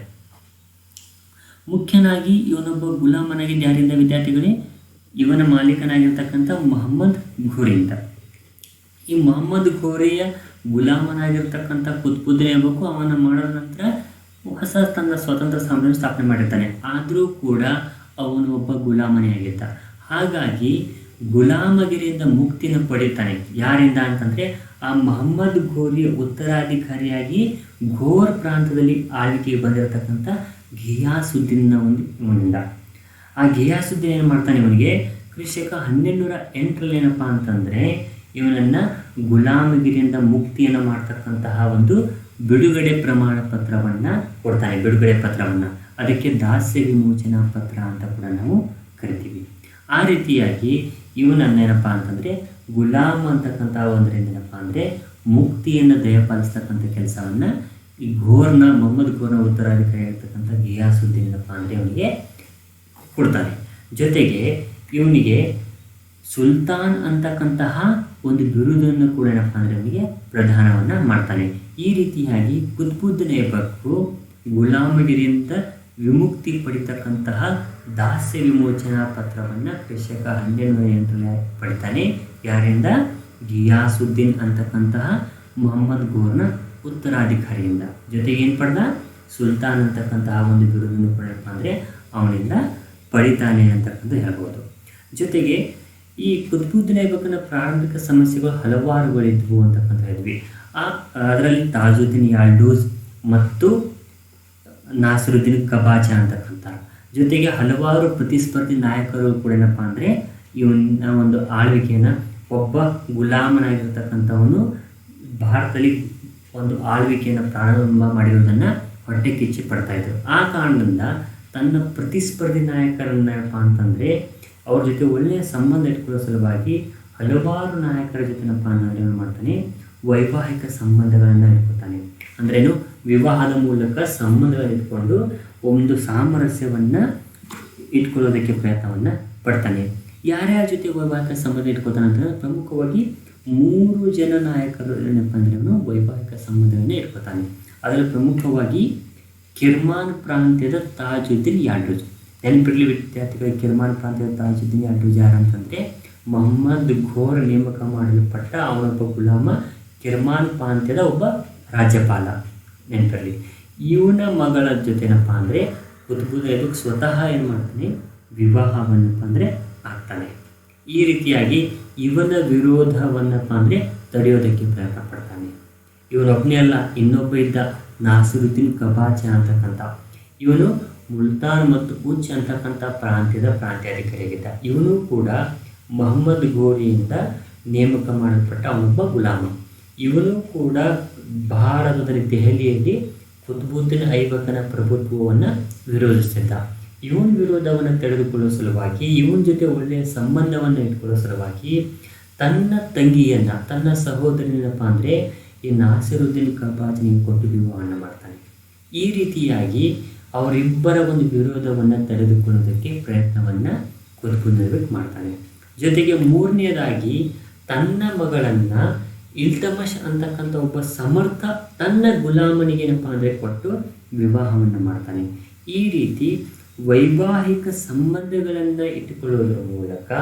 ಮುಖ್ಯನಾಗಿ ಇವನೊಬ್ಬ ಗುಲಾಮನಾಗಿದ್ದ ಯಾರಿಂದ ವಿದ್ಯಾರ್ಥಿಗಳೇ? ಇವನ ಮಾಲೀಕನಾಗಿರ್ತಕ್ಕಂಥ ಮೊಹಮ್ಮದ್ ಘೋರಿ ಅಂತ. ಈ ಮೊಹಮ್ಮದ್ ಘೋರಿಯ ಗುಲಾಮನಾಗಿರ್ತಕ್ಕಂಥ ಕುತ್ಕುದ್ರೆ ಎಂಬಕ್ಕೂ ಅವನ ಮಾಡಿದ ನಂತರ ಹೊಸ ತನ್ನ ಸ್ವತಂತ್ರ ಸಾಮ್ರಾಜ್ಯ ಸ್ಥಾಪನೆ ಮಾಡಿರ್ತಾನೆ. ಆದರೂ ಕೂಡ ಅವನು ಒಬ್ಬ ಗುಲಾಮನೇ ಆಗಿದ್ದ. ಹಾಗಾಗಿ ಗುಲಾಮಗಿರಿಯಿಂದ ಮುಕ್ತಿನ ಪಡಿತಾನೆ ಯಾರಿಂದ ಅಂತಂದರೆ ಆ ಮೊಹಮ್ಮದ್ ಘೋರಿಯ ಉತ್ತರಾಧಿಕಾರಿಯಾಗಿ ಘೋರ್ ಪ್ರಾಂತದಲ್ಲಿ ಆಳ್ವಿಕೆಗೆ ಬಂದಿರತಕ್ಕಂಥ ಘಿಯಾಸುದ್ದೀನ್ನ ಒಂದು ಇವನಿಂದ. ಆ ಘಿಯಾಸುದ್ದೀನ್ ಏನು ಮಾಡ್ತಾನೆ ಇವನಿಗೆ? ಕ್ರಿಶಕ ಹನ್ನೆರಡುನೂರ ಎಂಟರಲ್ಲಿ ಏನಪ್ಪ ಅಂತಂದರೆ, ಇವನನ್ನು ಗುಲಾಮಗಿರಿಯಿಂದ ಮುಕ್ತಿಯನ್ನು ಮಾಡ್ತಕ್ಕಂತಹ ಒಂದು ಬಿಡುಗಡೆ ಪ್ರಮಾಣ ಪತ್ರವನ್ನು ಕೊಡ್ತಾನೆ, ಬಿಡುಗಡೆ ಪತ್ರವನ್ನು. ಅದಕ್ಕೆ ದಾಸ್ಯ ವಿಮೋಚನಾ ಪತ್ರ ಅಂತ ಕೂಡ ನಾವು ಕರಿತೀವಿ. ಆ ರೀತಿಯಾಗಿ ಇವನನ್ನೇನಪ್ಪ ಅಂತಂದರೆ, ಗುಲಾಮ ಅಂತಕ್ಕಂಥ ಒಂದರಿಂದ ಏನಪ್ಪ ಅಂದರೆ, ಮುಕ್ತಿಯನ್ನು ದಯಪಾಲಿಸ್ತಕ್ಕಂಥ ಕೆಲಸವನ್ನು ಈ ಘೋರ್ನ, ಮೊಹಮ್ಮದ್ ಘೋರ್ನ ಉತ್ತರಾಧಿಕಾರಿ ಆಗಿರ್ತಕ್ಕಂಥ ಗಿಯಾಸುದ್ದೀನ್ ಏನಪ್ಪ ಅಂದರೆ, ಅವನಿಗೆ ಕೊಡ್ತಾನೆ ಜೊತೆಗೆ ಇವನಿಗೆ ಸುಲ್ತಾನ್ ಅಂತಕ್ಕಂತಹ ಒಂದು ಬಿರುದನ್ನು ಕೂಡ ಏನಪ್ಪ ಅಂದರೆ ಅವನಿಗೆ ಪ್ರಧಾನವನ್ನು ಮಾಡ್ತಾನೆ. ಈ ರೀತಿಯಾಗಿ ಕುತ್ಬುದ್ದೀನ್ ಐಬಕ್ಕು ಗುಲಾಮಗಿರಿಯಿಂದ ವಿಮುಕ್ತಿ ಪಡಿತಕ್ಕಂತಹ ದಾಸ್ಯ ವಿಮೋಚನಾ ಪತ್ರವನ್ನು ಕೃಷಕ ಹನ್ನೆರಡು ಎಂಟರಲ್ಲಿ ಪಡಿತಾನೆ. ಯಾರಿಂದ? ಗಿಯಾಸುದ್ದೀನ್ ಅಂತಕ್ಕಂತಹ ಮೊಹಮ್ಮದ್ ಗೋರ್ನ ಉತ್ತರಾಧಿಕಾರಿಯಿಂದ. ಜೊತೆಗೆ ಏನು ಪಡೆದ? ಸುಲ್ತಾನ್ ಅಂತಕ್ಕಂತಹ ಒಂದು ಬಿರುದನ್ನು ಪಡೆಯಪ್ಪ ಅಂದರೆ ಅವನಿಂದ ಪಡಿತಾನೆ ಅಂತಕ್ಕಂಥ ಹೇಳ್ಬೋದು. ಜೊತೆಗೆ ಈ ಕುದ್ಬುದ್ದಿನ ಪ್ರಾರಂಭಿಕ ಸಮಸ್ಯೆಗಳು ಹಲವಾರುಗಳಿದ್ವು ಅಂತಕ್ಕಂಥ ಹೇಳಿದ್ವಿ. ಆ, ಅದರಲ್ಲಿ ತಾಜುದ್ದೀನ್ ಯಾಲ್ಡೂಸ್ ಮತ್ತು ನಾಸರುದ್ದೀನ್ ಕಬಾಜ ಅಂತಕ್ಕಂಥ ಜೊತೆಗೆ ಹಲವಾರು ಪ್ರತಿಸ್ಪರ್ಧಿ ನಾಯಕರು ಕೂಡ ಏನಪ್ಪ ಅಂದರೆ ಇವನ ಒಂದು ಆಳ್ವಿಕೆಯನ್ನು ಒಬ್ಬ ಗುಲಾಮನಾಗಿರ್ತಕ್ಕಂಥವನು ಭಾರತದಲ್ಲಿ ಒಂದು ಆಳ್ವಿಕೆಯನ್ನು ಪ್ರಾರಂಭ ಮಾಡಿರೋದನ್ನು ಹೊಟ್ಟೆ ಕಿಚ್ಚಿ ಪಡ್ತಾ ಇದ್ರು. ಆ ಕಾರಣದಿಂದ ತನ್ನ ಪ್ರತಿಸ್ಪರ್ಧಿ ನಾಯಕರನ್ನಪ್ಪ ಅಂತಂದರೆ, ಅವ್ರ ಜೊತೆ ಒಳ್ಳೆಯ ಸಂಬಂಧ ಇಟ್ಕೊಳ್ಳೋ ಸಲುವಾಗಿ ಹಲವಾರು ನಾಯಕರ ಜೊತೆನಪ್ಪ ಅನ್ನೋದು ಏನು ಮಾಡ್ತಾನೆ, ವೈವಾಹಿಕ ಸಂಬಂಧಗಳನ್ನು ಇಟ್ಕೊತಾನೆ ಅಂದ್ರೇನು ವಿವಾಹದ ಮೂಲಕ ಸಂಬಂಧಗಳನ್ನು ಇಟ್ಕೊಂಡು ಒಂದು ಸಾಮರಸ್ಯವನ್ನು ಇಟ್ಕೊಳ್ಳೋದಕ್ಕೆ ಪ್ರಯತ್ನವನ್ನು ಪಡ್ತಾನೆ. ಯಾರ್ಯಾರ ಜೊತೆ ವೈವಾಹಿಕ ಸಂಬಂಧ ಇಟ್ಕೊತಾನೆ ಅಂತಂದರೆ ಪ್ರಮುಖವಾಗಿ ಮೂರು ಜನ ನಾಯಕರು ಏನಪ್ಪ ಅಂದರೆ ಅವನು ವೈವಾಹಿಕ ಸಂಬಂಧವನ್ನು ಇಟ್ಕೊತಾನೆ ಅದರಲ್ಲಿ ಪ್ರಮುಖವಾಗಿ ಕಿರ್ಮಾನ್ ಪ್ರಾಂತ್ಯದ ತಾಜುದ್ದೀನ್ ಯಾಲ್ಡೂಜ್ ನೆನಪಿರಲಿ ವಿದ್ಯಾರ್ಥಿಗಳ, ಕಿರ್ಮಾನ್ ಪ್ರಾಂತ್ಯದ ತಾಜುದ್ದೀನ್ ಯಾಲ್ಡೂಜ್ ಯಾರಂತಂದರೆ ಮೊಹಮ್ಮದ್ ಘೋರ್ ನೇಮಕ ಮಾಡಲ್ಪಟ್ಟ ಅವನೊಬ್ಬ ಗುಲಾಮ, ಕಿರ್ಮಾನ್ ಪ್ರಾಂತ್ಯದ ಒಬ್ಬ ರಾಜ್ಯಪಾಲ. ನೆನಪಿರಲಿ. ಇವನ ಮಗಳ ಜೊತೆನಪ್ಪ ಅಂದರೆ ಕುತುಬುದ್ದೀನ್ ಐಬಕ್ ಸ್ವತಃ ಏನು ಮಾಡ್ತಾನೆ? ವಿವಾಹವನ್ನಪ್ಪ ಅಂದರೆ ಆಗ್ತಾನೆ. ಈ ರೀತಿಯಾಗಿ ಇವನ ವಿರೋಧವನ್ನಪ್ಪ ಅಂದರೆ ತಡೆಯೋದಕ್ಕೆ ಪ್ರಯತ್ನ ಪಡ್ತಾನೆ. ಇವನೊಬ್ಬನೇ ಅಲ್ಲ, ಇನ್ನೊಬ್ಬ ಇದ್ದ ನಾಸಿರುದ್ದೀನ್ ಕಬಾಚ ಅಂತಕ್ಕಂಥ. ಇವನು ಮುಲ್ತಾನ್ ಮತ್ತು ಉಚ್ ಅಂತಕ್ಕಂಥ ಪ್ರಾಂತ್ಯದ ಪ್ರಾಂತ್ಯಾಧಿಕಾರಿಯಾಗಿದ್ದ. ಇವನು ಕೂಡ ಮೊಹಮ್ಮದ್ ಗೋರಿಯಿಂದ ನೇಮಕ ಮಾಡಲ್ಪಟ್ಟ ಒಬ್ಬ ಗುಲಾಮ. ಇವನು ಕೂಡ ಭಾರತದಲ್ಲಿ ದೆಹಲಿಯಲ್ಲಿ ಕುತುಬುದ್ದೀನ್ ಐಬಕನ ಪ್ರಭುತ್ವವನ್ನು ವಿರೋಧಿಸಿದ್ದ ಇವನ ವಿರೋಧವನ್ನು ತೆರೆದುಕೊಳ್ಳುವ ಸಲುವಾಗಿ, ಇವನ ಜೊತೆ ಒಳ್ಳೆಯ ಸಂಬಂಧವನ್ನು ಇಟ್ಕೊಳ್ಳೋ ಸಲುವಾಗಿ ತನ್ನ ತಂಗಿಯನ್ನು, ತನ್ನ ಸಹೋದರನಪ್ಪ ಅಂದರೆ ಈ ನಾಸಿರುದ್ದೀನ್ ನೀವು ಕೊಟ್ಟು ವಿವಾಹವನ್ನು ಮಾಡ್ತಾನೆ. ಈ ರೀತಿಯಾಗಿ ಅವರಿಬ್ಬರ ಒಂದು ವಿರೋಧವನ್ನು ತಡೆದುಕೊಳ್ಳೋದಕ್ಕೆ ಪ್ರಯತ್ನವನ್ನು ಕುತುಬುದ್ದೀನ್ ಮಾಡ್ತಾನೆ. ಜೊತೆಗೆ ಮೂರನೆಯದಾಗಿ ತನ್ನ ಮಗಳನ್ನು ಇಲ್ತಮಶ್ ಅಂತಕ್ಕಂಥ ಒಬ್ಬ ಸಮರ್ಥ ತನ್ನ ಗುಲಾಮನಿಗೆ ಏನಪ್ಪ ಅಂದರೆ ಕೊಟ್ಟು ವಿವಾಹವನ್ನು ಮಾಡ್ತಾನೆ. ಈ ರೀತಿ ವೈವಾಹಿಕ ಸಂಬಂಧಗಳನ್ನು ಇಟ್ಟುಕೊಳ್ಳುವುದರ ಮೂಲಕ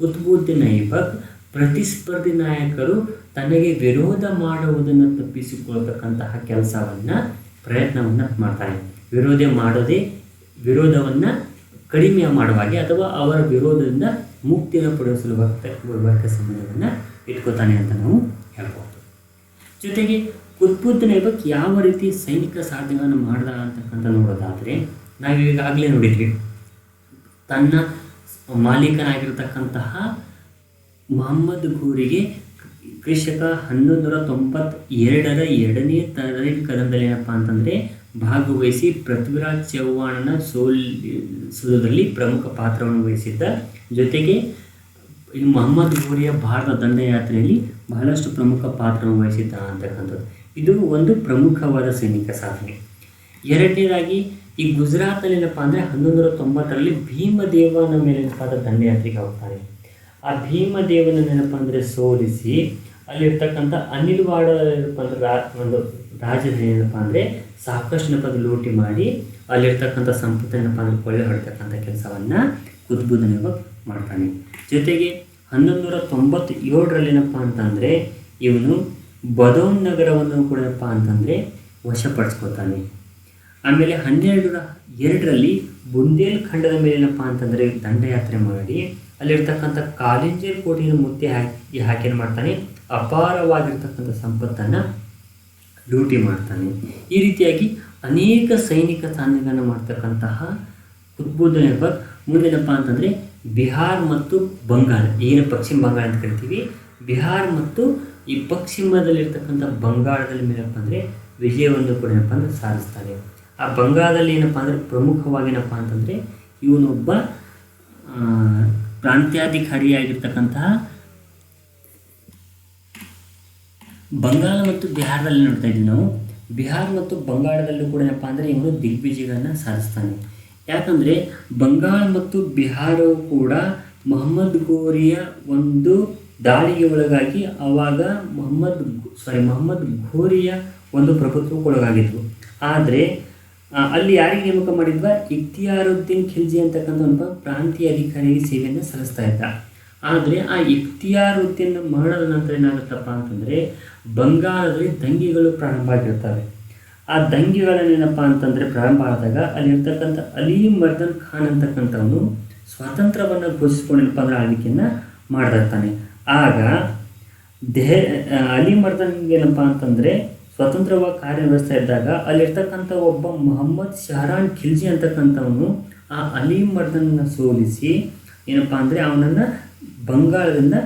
ಕುತುಬುದ್ದೀನ್ ಐಬಕ್ ಪ್ರತಿಸ್ಪರ್ಧಿ ನಾಯಕರು ತನಗೆ ವಿರೋಧ ಮಾಡುವುದನ್ನು ತಪ್ಪಿಸಿಕೊಳ್ತಕ್ಕಂತಹ ಕೆಲಸವನ್ನು, ಪ್ರಯತ್ನವನ್ನು ಮಾಡ್ತಾನೆ. ವಿರೋಧ ಮಾಡೋದೇ ವಿರೋಧವನ್ನು ಕಡಿಮೆ ಮಾಡುವಾಗೆ ಅಥವಾ ಅವರ ವಿರೋಧದಿಂದ ಮುಕ್ತಿಯನ್ನು ಸಲುವಾಗಿ ವೈವಾಹಿಕ ಸಂಬಂಧವನ್ನು ಇಟ್ಕೋತಾನೆ ಅಂತ ನಾವು ಹೇಳ್ಬೋದು. ಜೊತೆಗೆ ಕುತ್ಬುದ್ದೀನ್ ಬಗ್ಗೆ ಯಾವ ರೀತಿ ಸೈನಿಕ ಸಾಧನೆಗಳನ್ನು ಮಾಡ್ದ ಅಂತಕ್ಕಂಥ ನೋಡೋದಾದರೆ, ನಾವು ಈಗಾಗಲೇ ನೋಡಿದ್ವಿ. ತನ್ನ ಮಾಲೀಕನಾಗಿರ್ತಕ್ಕಂತಹ ಮೊಹಮ್ಮದ್ ಘೂರಿಗೆ ಕೃಷಕ ಹನ್ನೊಂದು ನೂರ ತೊಂಬತ್ತೆರಡರ ಎರಡನೇ ತರಗತಿ ಕದನದಲ್ಲಿ ಏನಪ್ಪ ಅಂತಂದರೆ ಭಾಗವಹಿಸಿ ಪೃಥ್ವಿರಾಜ್ ಚೌಹಾಣನ ಸೋಲಿಸುವುದರಲ್ಲಿ ಪ್ರಮುಖ ಪಾತ್ರವನ್ನು ವಹಿಸಿದ್ದ. ಜೊತೆಗೆ ಈ ಮೊಹಮ್ಮದ್ ಘೋರಿಯ ಭಾರತ ದಂಡಯಾತ್ರೆಯಲ್ಲಿ ಬಹಳಷ್ಟು ಪ್ರಮುಖ ಪಾತ್ರವನ್ನು ವಹಿಸಿದ್ದ ಅಂತಕ್ಕಂಥದ್ದು. ಇದು ಒಂದು ಪ್ರಮುಖವಾದ ಸೈನಿಕ ಸಾಧನೆ. ಎರಡನೇದಾಗಿ ಈ ಗುಜರಾತ್ನಲ್ಲಿ ಏನಪ್ಪ ಅಂದರೆ ಹನ್ನೊಂದು ನೂರ ತೊಂಬತ್ತರಲ್ಲಿ ಭೀಮದೇವನ ಮೇಲೆ ದಂಡಯಾತ್ರೆಗೆ ಹೋಗ್ತಾನೆ ಆ ಭೀಮದೇವನ ಏನಪ್ಪ ಸೋಲಿಸಿ, ಅಲ್ಲಿರ್ತಕ್ಕಂಥ ಅನಿಲ್ವಾಡ ಏನಪ್ಪ ಅಂದ್ರೆ ರಾ, ಒಂದು ರಾಜನ ಏನಪ್ಪ ಅಂದರೆ ಸಾಕಷ್ಟು ಏನಪ್ಪ ಲೂಟಿ ಮಾಡಿ, ಅಲ್ಲಿರ್ತಕ್ಕಂಥ ಸಂಪತ್ತೇನಪ್ಪ ಅಂದರೆ ಕೊಳ್ಳೆ ಹೊಡ್ತಕ್ಕಂಥ ಕೆಲಸವನ್ನು ಐಬಕ್ ಮಾಡ್ತಾನೆ. ಜೊತೆಗೆ ಹನ್ನೊಂದು ನೂರ ತೊಂಬತ್ತೇಳರಲ್ಲಿ ಏನಪ್ಪ ಅಂತಂದರೆ ಇವನು ಬದೋನ್ ನಗರವನ್ನು ಕೂಡ ಏನಪ್ಪ ಅಂತಂದರೆ ವಶಪಡಿಸ್ಕೋತಾನೆ. ಆಮೇಲೆ ಹನ್ನೆರಡು ಎರಡರಲ್ಲಿ ಬುಂದೇಲ್ ಖಂಡದ ಮೇಲೆ ಏನಪ್ಪ ಅಂತಂದರೆ ದಂಡಯಾತ್ರೆ ಮಾಡಿ ಅಲ್ಲಿರ್ತಕ್ಕಂಥ ಕಾಲಿಂಜರ್ ಕೋಟಿನ ಮುತ್ತಿ ಹಾಕಿ ಹಾಕಿ ಏನು ಮಾಡ್ತಾನೆ? ಅಪಾರವಾಗಿರ್ತಕ್ಕಂಥ ಸಂಪತ್ತನ್ನು ಲೂಟಿ ಮಾಡ್ತಾನೆ. ಈ ರೀತಿಯಾಗಿ ಅನೇಕ ಸೈನಿಕ ಸಾಧನೆಗಳನ್ನು ಮಾಡ್ತಕ್ಕಂತಹ ಕುತ್ಬುದ್ದೀನ್ ಐಬಕ್ ಮುಂದೇನಪ್ಪ ಅಂತಂದರೆ, ಬಿಹಾರ್ ಮತ್ತು ಬಂಗಾಳ. ಏನು ಪಶ್ಚಿಮ ಬಂಗಾಳ ಅಂತ ಕರಿತೀವಿ. ಬಿಹಾರ್ ಮತ್ತು ಈ ಪಶ್ಚಿಮದಲ್ಲಿರ್ತಕ್ಕಂಥ ಬಂಗಾಳದಲ್ಲಿ ಏನಪ್ಪ ಅಂದರೆ, ವಿಜಯವನ್ನು ಕೂಡ ಏನಪ್ಪ ಅಂದರೆ ಸಾಧಿಸ್ತಾರೆ ಆ ಬಂಗಾಳದಲ್ಲಿ ಏನಪ್ಪ ಅಂದರೆ ಪ್ರಮುಖವಾಗಿ ಏನಪ್ಪ ಅಂತಂದರೆ, ಇವನೊಬ್ಬ ಪ್ರಾಂತ್ಯಾಧಿಕಾರಿಯಾಗಿರ್ತಕ್ಕಂತಹ ಬಂಗಾಳ ಮತ್ತು ಬಿಹಾರದಲ್ಲಿ ನೋಡ್ತಾ ಇದ್ದೀವಿ ನಾವು. ಬಿಹಾರ್ ಮತ್ತು ಬಂಗಾಳದಲ್ಲೂ ಕೂಡ ಏನಪ್ಪ ಅಂದರೆ ಇವನು ದಿಗ್ವಿಜಯಗಳನ್ನು ಸಾಧಿಸ್ತಾನೆ. ಯಾಕಂದರೆ ಬಂಗಾಳ ಮತ್ತು ಬಿಹಾರವು ಕೂಡ ಮೊಹಮ್ಮದ್ ಗೋರಿಯ ಒಂದು ದಾಳಿಗೆ ಒಳಗಾಗಿ ಆವಾಗ ಮೊಹಮ್ಮದ್ ಸಾರಿ ಮೊಹಮ್ಮದ್ ಘೋರಿಯ ಒಂದು ಪ್ರಭುತ್ವಕ್ಕೊಳಗಾಗಿದ್ವು ಆದರೆ ಅಲ್ಲಿ ಯಾರಿಗೆ ನೇಮಕ ಮಾಡಿದ್ವ? ಇಖ್ತಿಯಾರುದ್ದೀನ್ ಖಿಲ್ಜಿ ಅಂತಕ್ಕಂಥ ಒಬ್ಬ ಪ್ರಾಂತೀಯ ಅಧಿಕಾರಿಗೆ ಸೇವೆಯನ್ನು ಸಲ್ಲಿಸ್ತಾ ಇದ್ದ. ಆದರೆ ಆ ಇಖ್ತಿಯಾರುದ್ದೀನ್ ಮರಣದ ನಂತರ ಏನಾಗುತ್ತಪ್ಪ ಅಂತಂದರೆ ಬಂಗಾಳದಲ್ಲಿ ದಂಗೆಗಳು ಪ್ರಾರಂಭ ಆಗಿರ್ತವೆ. ಆ ದಂಗೆಗಳನ್ನೇನಪ್ಪ ಅಂತಂದರೆ ಪ್ರಾರಂಭ ಆದಾಗ ಅಲ್ಲಿರ್ತಕ್ಕಂಥ ಅಲಿ ಮರ್ದನ್ ಖಾನ್ ಅಂತಕ್ಕಂಥವನು ಸ್ವಾತಂತ್ರ್ಯವನ್ನು ಘೋಷಿಸ್ಕೊಂಡೇನಪ್ಪ ಅಂದ್ರೆ ಆಳ್ವಿಕೆಯನ್ನು ಮಾಡಿರ್ತಾನೆ ಆಗ ದೆಹ ಅಲಿ ಮರ್ದನ್ ಏನಪ್ಪ ಅಂತಂದರೆ ಸ್ವತಂತ್ರವಾಗಿ ಕಾರ್ಯನಿರ್ವಹಿಸ್ತಾ ಇದ್ದಾಗ ಅಲ್ಲಿರ್ತಕ್ಕಂಥ ಒಬ್ಬ ಮೊಹಮ್ಮದ್ ಶಹರಾನ್ ಖಿಲ್ಜಿ ಅಂತಕ್ಕಂಥವನು ಆ ಅಲಿ ಮರ್ದನ್ನ ಸೋಲಿಸಿ ಏನಪ್ಪ ಅಂದರೆ ಅವನನ್ನು ಬಂಗಾಳದಿಂದ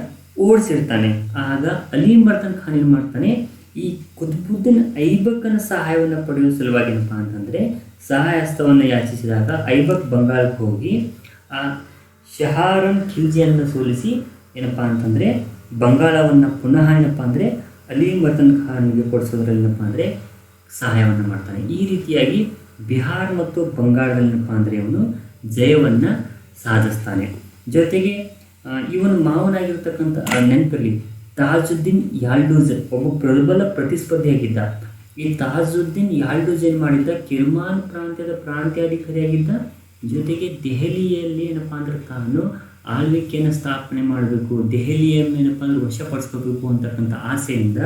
ಓಡಿಸಿರ್ತಾನೆ ಆಗ ಅಲಿ ಮರ್ದನ್ ಖಾನ್ ಏನು ಮಾಡ್ತಾನೆ? ಈ ಕುತುಬುದ್ದೀನ್ ಐಬಕ್ಕನ ಸಹಾಯವನ್ನು ಪಡೆಯುವ ಸಲುವಾಗಿ ಏನಪ್ಪ ಅಂತಂದರೆ ಸಹಾಯಸ್ತವನ್ನು ಯಾಚಿಸಿದಾಗ ಐಬಕ್ ಬಂಗಾಳಕ್ಕೆ ಹೋಗಿ ಆ ಶಹಾರನ್ ಖಿಲ್ಜಿಯನ್ನು ಸೋಲಿಸಿ ಏನಪ್ಪ ಅಂತಂದರೆ ಬಂಗಾಳವನ್ನು ಪುನಃ ಏನಪ್ಪ ಅಂದರೆ ಅಲಿ ಮರ್ದನ್ ಖಾನ್ಗೆ ಕೊಡಿಸೋದ್ರಲ್ಲಿ ಏನಪ್ಪ ಅಂದರೆ ಸಹಾಯವನ್ನು ಮಾಡ್ತಾನೆ. ಈ ರೀತಿಯಾಗಿ ಬಿಹಾರ್ ಮತ್ತು ಬಂಗಾಳದಲ್ಲಿ ಏನಪ್ಪ ಅಂದರೆ ಇವನು ಜಯವನ್ನು ಸಾಧಿಸ್ತಾನೆ. ಜೊತೆಗೆ ಇವನು ಮಾವನಾಗಿರ್ತಕ್ಕಂಥ ಆ, ನೆನಪಿರಲಿ ತಾಜುದ್ದೀನ್ ಯಾಲ್ಡೂಜ್ ಒಬ್ಬ ಪ್ರಬಲ ಪ್ರತಿಸ್ಪರ್ಧಿಯಾಗಿದ್ದ. ಈ ತಾಜುದ್ದೀನ್ ಯಾಲ್ಡೂಜ್ ಏನು ಮಾಡಿದ್ದ? ಕಿರ್ಮಾನ್ ಪ್ರಾಂತ್ಯದ ಪ್ರಾಂತ್ಯಾಧಿಕಾರಿಯಾಗಿದ್ದ. ಜೊತೆಗೆ ದೆಹಲಿಯಲ್ಲಿ ಏನಪ್ಪ ಅಂದ್ರೆ ತಾನು ಆಳ್ವಿಕೆಯನ್ನು ಸ್ಥಾಪನೆ ಮಾಡಬೇಕು ದೆಹಲಿಯನ್ನು ಏನಪ್ಪ ಅಂದ್ರೆ ವಶಪಡಿಸ್ಕೋಬೇಕು ಅಂತಕ್ಕಂಥ ಆಸೆಯಿಂದ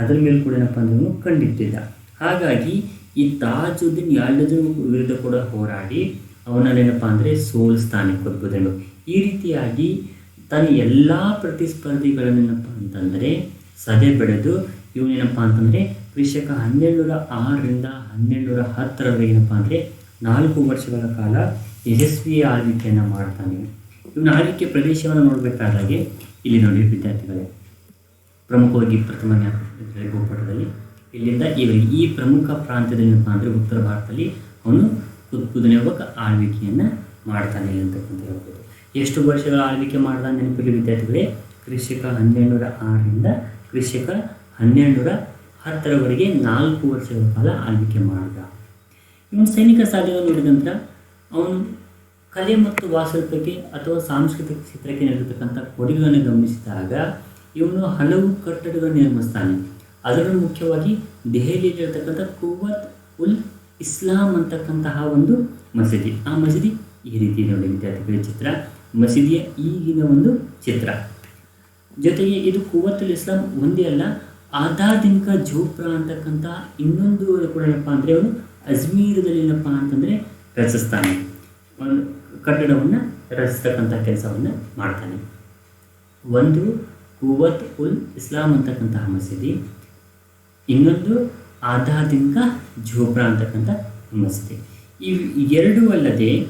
ಅದರ ಮೇಲೆ ಕೂಡ ಏನಪ್ಪ ಅಂದ್ರೆ ಇವನು ಕಂಡಿಟ್ಟಿದ್ದ. ಹಾಗಾಗಿ ಈ ತಾಜುದ್ದೀನ್ ಯಾಲ್ಡೂಜನ್ ವಿರುದ್ಧ ಕೂಡ ಹೋರಾಡಿ ಅವನಲ್ಲೇನಪ್ಪ ಅಂದರೆ ಸ್ಥಾನಕ್ಕೆ ಕುತ್ಬುದ್ದೀನ್ ಈ ರೀತಿಯಾಗಿ ತನ್ನ ಎಲ್ಲ ಪ್ರತಿಸ್ಪರ್ಧಿಗಳನ್ನೇನಪ್ಪ ಅಂತಂದರೆ ಸದೆ ಬೆಳೆದು ಇವನೇನಪ್ಪ ಅಂತಂದರೆ ಕ್ರಿಶಕ ಹನ್ನೆರಡು ನೂರ ಆರರಿಂದ ಹನ್ನೆರಡುನೂರ ಹತ್ತರವರೆಗೆ ಏನಪ್ಪ ಅಂದರೆ ನಾಲ್ಕು ವರ್ಷಗಳ ಕಾಲ ಯಶಸ್ವಿ ಆಳ್ವಿಕೆಯನ್ನು ಮಾಡ್ತಾನೆ. ಇವನ ಆಳ್ವಿಕೆ ಪ್ರದೇಶವನ್ನು ನೋಡಬೇಕಾದಾಗೆ ಇಲ್ಲಿ ನೋಡಿ ವಿದ್ಯಾರ್ಥಿಗಳೇ. ಪ್ರಮುಖವಾಗಿ ಪ್ರಥಮ ಜ್ಞಾಪಕದಲ್ಲಿ ಭೂಪಟದಲ್ಲಿ ಇಲ್ಲಿಂದ ಇವರಿಗೆ ಈ ಪ್ರಮುಖ ಪ್ರಾಂತ್ಯದಲ್ಲಿ ಏನಪ್ಪಾ ಅಂದರೆ ಉತ್ತರ ಭಾರತದಲ್ಲಿ ಅವನು ಕುದ್ಬುದನೇ ಒಬ್ಬ ಆಳ್ವಿಕೆಯನ್ನು ಮಾಡ್ತಾನೆ ಅಂತಕ್ಕಂಥ ಹೇಳ್ಬೋದು. ಎಷ್ಟು ವರ್ಷಗಳ ಆಳ್ವಿಕೆ ಮಾಡಿದ ನೆನಪಿಗೆ ವಿದ್ಯಾರ್ಥಿಗಳೇ? ಕೃಷಿಕ ಹನ್ನೆರಡುನೂರ ಆರರಿಂದ ಕೃಷಿಕ ಹನ್ನೆರಡುನೂರ ಹತ್ತರವರೆಗೆ ನಾಲ್ಕು ವರ್ಷಗಳ ಕಾಲ ಆಳ್ವಿಕೆ ಮಾಡಿದ. ಇವನು ಸೈನಿಕ ಸಾಧನೆ ನೋಡಿದಂತ ಅವನು ಕಲೆ ಮತ್ತು ವಾಸ್ತುತ್ವಕ್ಕೆ ಅಥವಾ ಸಾಂಸ್ಕೃತಿಕ ಚಿತ್ರಕ್ಕೆ ನೀಡಿರತಕ್ಕಂಥ ಕೊಡುಗೆಗಳನ್ನು ಗಮನಿಸಿದಾಗ ಇವನು ಹಲವು ಕಟ್ಟಡಗಳನ್ನು ನಿರ್ಮಿಸ್ತಾನೆ. ಅದರಲ್ಲೂ ಮುಖ್ಯವಾಗಿ ದೆಹಲಿಯಲ್ಲಿರ್ತಕ್ಕಂಥ ಕುವತ್ ಉಲ್ ಇಸ್ಲಾಂ ಅಂತಕ್ಕಂತಹ ಒಂದು ಮಸೀದಿ. ಆ ಮಸೀದಿ ಈ ರೀತಿ ನೋಡಿ ವಿದ್ಯಾರ್ಥಿಗಳ ಚಿತ್ರ. ಮಸೀದಿಯ ಈಗಿನ ಒಂದು ಚಿತ್ರ. ಜೊತೆಗೆ ಇದು ಕುವತ್ ಉಲ್ ಇಸ್ಲಾಂ ಒಂದೇ ಅಲ್ಲ ಆಧಾದಿನ್ಕ ಜೋಪ್ರಾ ಅಂತಕ್ಕಂಥ ಇನ್ನೊಂದು ಕೂಡ ಏನಪ್ಪ ಅಂದರೆ ಅವನು ಅಜ್ಮೀರದಲ್ಲಿ ಏನಪ್ಪ ಅಂತಂದರೆ ರಚಿಸ್ತಾನೆ. ಒಂದು ಕಟ್ಟಡವನ್ನು ರಚಿಸ್ತಕ್ಕಂಥ ಕೆಲಸವನ್ನು ಮಾಡ್ತಾನೆ. ಒಂದು, ಕುವತ್ ಉಲ್ ಇಸ್ಲಾಂ ಅಂತಕ್ಕಂತಹ ಮಸೀದಿ. ಇನ್ನೊಂದು ಆಧಾದಿಂಗ ಜೋಬ್ರಾ ಅಂತಕ್ಕಂಥ ಮಸೀದಿ. ಈ ಎರಡೂ ಅಲ್ಲದೆ,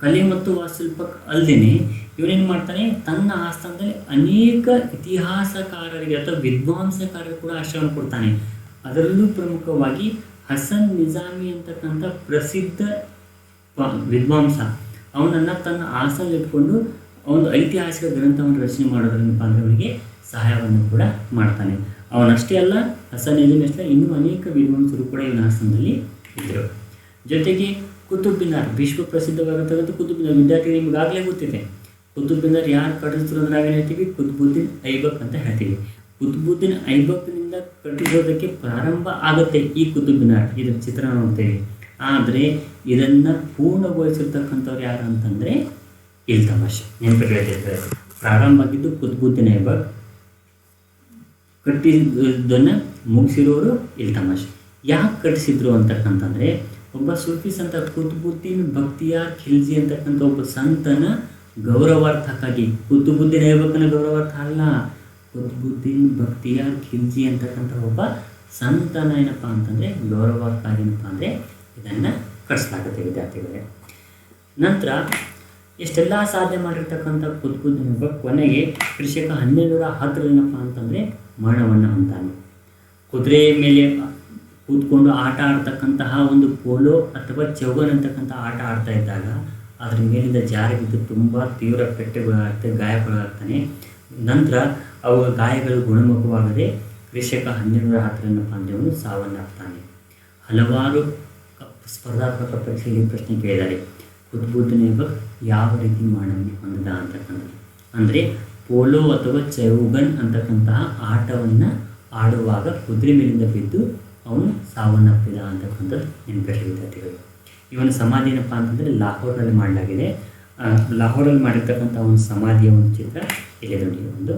ಕಲೆ ಮತ್ತು ವಾಸ್ತುಲ್ಪ ಅಲ್ಲದೆ ಇವನೇನು ಮಾಡ್ತಾನೆ? ತನ್ನ ಆಸ್ಥಾನದಲ್ಲಿ ಅನೇಕ ಇತಿಹಾಸಕಾರರಿಗೆ ಅಥವಾ ವಿದ್ವಾಂಸಕಾರರಿಗೆ ಕೂಡ ಆಶ್ರಯವನ್ನು ಕೊಡ್ತಾನೆ. ಅದರಲ್ಲೂ ಪ್ರಮುಖವಾಗಿ ಹಸನ್ ನಿಜಾಮಿ ಅಂತಕ್ಕಂಥ ಪ್ರಸಿದ್ಧ ವಿದ್ವಾಂಸ. ಅವನನ್ನು ತನ್ನ ಆಸನ ಇಟ್ಕೊಂಡು ಒಂದು ಐತಿಹಾಸಿಕ ಗ್ರಂಥವನ್ನು ರಚನೆ ಮಾಡೋದ್ರಿಂದ ಅವನಿಗೆ ಸಹಾಯವನ್ನು ಕೂಡ ಮಾಡ್ತಾನೆ. ಅವನಷ್ಟೇ ಅಲ್ಲ ಹಸನ್ ನಿಜಾಮಿ ಇನ್ನೂ ಅನೇಕ ವಿದ್ವಾಂಸರು ಕೂಡ ಇವನ ಆಸನದಲ್ಲಿ ಇದ್ದರು. ಜೊತೆಗೆ ಕುತುಬ್ ಮಿನಾರ್ ವಿಶ್ವ ಪ್ರಸಿದ್ಧವಾಗಿರ್ತಕ್ಕಂಥ ಕುತುಬ್ ಮಿನಾರ್ ನಿಮಗೆ ನಿಮಗಾಗಲೇ ಗೊತ್ತಿದೆ. ಕುತುಬ್ ಮಿನಾರ್ ಯಾರು ಕಟ್ಟಿಸಿದ್ರು ಅಂದ್ರೆ ನಾವೇನು ಹೇಳ್ತೀವಿ? ಕುತ್ಬುದ್ದೀನ್ ಐಬಕ್ ಅಂತ ಹೇಳ್ತೀವಿ. ಕುತುಬುದ್ದೀನ್ ಐಬಕ್ನಿಂದ ಕಟ್ಟಿಸೋದಕ್ಕೆ ಪ್ರಾರಂಭ ಆಗುತ್ತೆ ಈ ಕುತುಬ್ ಮಿನಾರ್ ಇದರ ಚಿತ್ರ ನೋಡ್ತೇವೆ ಆದರೆ ಇದನ್ನು ಪೂರ್ಣಗೊಳಿಸಿರ್ತಕ್ಕಂಥವ್ರು ಯಾರು ಅಂತಂದರೆ ಇಲ್ತಮಶ್ ನೆನಪಿಟ್ಟಿರ್ತಾರೆ ಪ್ರಾರಂಭ ಆಗಿದ್ದು ಕುತುಬುದ್ದೀನ್ ಐಬಕ್ ಕಟ್ಟಿದ್ದನ್ನು ಮುಗಿಸಿರೋರು ಇಲ್ತಮಶ್ ಯಾಕೆ ಕಟ್ಟಿಸಿದ್ರು ಅಂತಕ್ಕಂತಂದರೆ ಒಬ್ಬ ಸೂಫಿ ಸಂತ ಕುತ್ಬುದ್ದೀನ್ ಭಕ್ತಿಯಾರ್ ಖಿಲ್ಜಿ ಅಂತಕ್ಕಂಥ ಒಬ್ಬ ಸಂತನ ಗೌರವಾರ್ಥಕ್ಕಾಗಿ ಕುತುಬುದ್ದೀನ್ ಐಬಕ್ಕನ ಗೌರವಾರ್ಥ ಅಲ್ಲ ಕುತ್ಬುದ್ದೀನ್ ಭಕ್ತಿಯಾರ್ ಖಿಲ್ಜಿ ಅಂತಕ್ಕಂಥ ಒಬ್ಬ ಸಂತನ ಏನಪ್ಪ ಅಂತಂದರೆ ಗೌರವಾರ್ಥ ಏನಪ್ಪ ಅಂದರೆ ಇದನ್ನು ಕಳಿಸಲಾಗುತ್ತೆ, ವಿದ್ಯಾರ್ಥಿಗಳೇ. ನಂತರ ಇಷ್ಟೆಲ್ಲ ಸಾಧನೆ ಮಾಡಿರ್ತಕ್ಕಂಥ ಕುದ್ಕುದ್ ಕೊನೆಗೆ ಕೃಷಿಕ ಹನ್ನೆರಡುನೂರ ಹತ್ತರಲ್ಲಿ ಏನಪ್ಪ ಅಂತಂದರೆ ಮರಣವನ್ನು ಅಂತಾನೆ. ಕುದುರೆ ಮೇಲೆ ಕೂತ್ಕೊಂಡು ಆಟ ಆಡ್ತಕ್ಕಂತಹ ಒಂದು ಪೋಲೋ ಅಥವಾ ಚೌಗನ್ ಅಂತಕ್ಕಂಥ ಆಟ ಆಡ್ತಾ ಇದ್ದಾಗ ಅದ್ರ ಮೇಲಿಂದ ಜಾರಿ ಬಿದ್ದು ತುಂಬ ತೀವ್ರ ಪೆಟ್ಟುಗಳಾಗ್ತದೆ, ಗಾಯಗಳಾಗ್ತಾನೆ. ನಂತರ ಅವು ಗಾಯಗಳು ಗುಣಮುಖವಾಗದೆ ಕೃಷಿಕ ಹನ್ನೆರಡುನೂರ ಹತ್ತರನ್ನಪ್ಪ ಅಂದರೆ ಅವನು ಸಾವನ್ನಪ್ತಾನೆ. ಹಲವಾರು ಸ್ಪರ್ಧಾತ್ಮಕ ಪರೀಕ್ಷೆಯಲ್ಲಿ ಪ್ರಶ್ನೆ ಕೇಳಿದ್ದಾರೆ. ಕುತುಬುದ್ದೀನ್ ಐಬಕ್ ಯಾವ ರೀತಿ ಮರಣವನ್ನು ಹೊಂದಿದ ಅಂತಕ್ಕಂಥದ್ದು ಅಂದರೆ ಪೋಲೋ ಅಥವಾ ಚೌಗನ್ ಅಂತಕ್ಕಂತಹ ಆಟವನ್ನು ಆಡುವಾಗ ಕುದುರೆ ಮೇಲಿಂದ ಬಿದ್ದು ಅವನು ಸಾವನ್ನಪ್ಪಿದ ಅಂತಕ್ಕಂಥದ್ದು ನೆನಪಿರಲಿ ವಿದ್ಯಾರ್ಥಿಗಳು. ಇವನ ಸಮಾಧಿ ಏನಪ್ಪ ಅಂತಂದರೆ ಲಾಹೋರ್ನಲ್ಲಿ ಮಾಡಲಾಗಿದೆ. ಲಾಹೋರಲ್ಲಿ ಮಾಡಿರ್ತಕ್ಕಂಥ ಒಂದು ಸಮಾಧಿಯ ಒಂದು ಚಿತ್ರ ಇಲ್ಲಿ ನೋಡಿ ಒಂದು.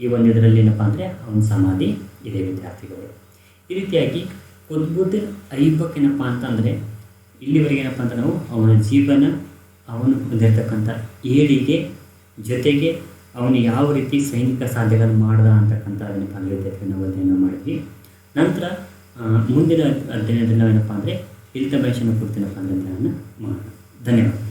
ಈ ಒಂದು ಇದರಲ್ಲಿ ಏನಪ್ಪ ಅಂದರೆ ಅವನ ಸಮಾಧಿ ಇದೆ ವಿದ್ಯಾರ್ಥಿಗಳು. ಈ ರೀತಿಯಾಗಿ ಕುತ್ಬುದ್ದೀನ್ ಐಬಕ್ ಏನಪ್ಪ ಅಂತಂದರೆ ಇಲ್ಲಿವರೆಗೆ ಏನಪ್ಪ ಅಂತ ನಾವು ಅವನ ಜೀವನ, ಅವನು ಹೊಂದಿರತಕ್ಕಂಥ ಏಳಿಗೆ ಜೊತೆಗೆ ಅವನು ಯಾವ ರೀತಿ ಸೈನಿಕ ಸಾಧ್ಯಗಳನ್ನು ಮಾಡ್ದ ಅಂತಕ್ಕಂಥ ಅದನ್ನು ಅಂದರೆ ನಾವು ಅಧ್ಯಯನ ಮಾಡಿದ್ವಿ. ನಂತರ ಮುಂದಿನ ಅಧ್ಯಯನದಲ್ಲಿ ನಾವೇನಪ್ಪ ಅಂದರೆ ಇಲ್ತಮೇಶನ ಕುರಿತೇನಪ್ಪ ಅಂದರೆ ಅಧ್ಯಯನ ಮಾಡೋಣ ಧನ್ಯವಾದ.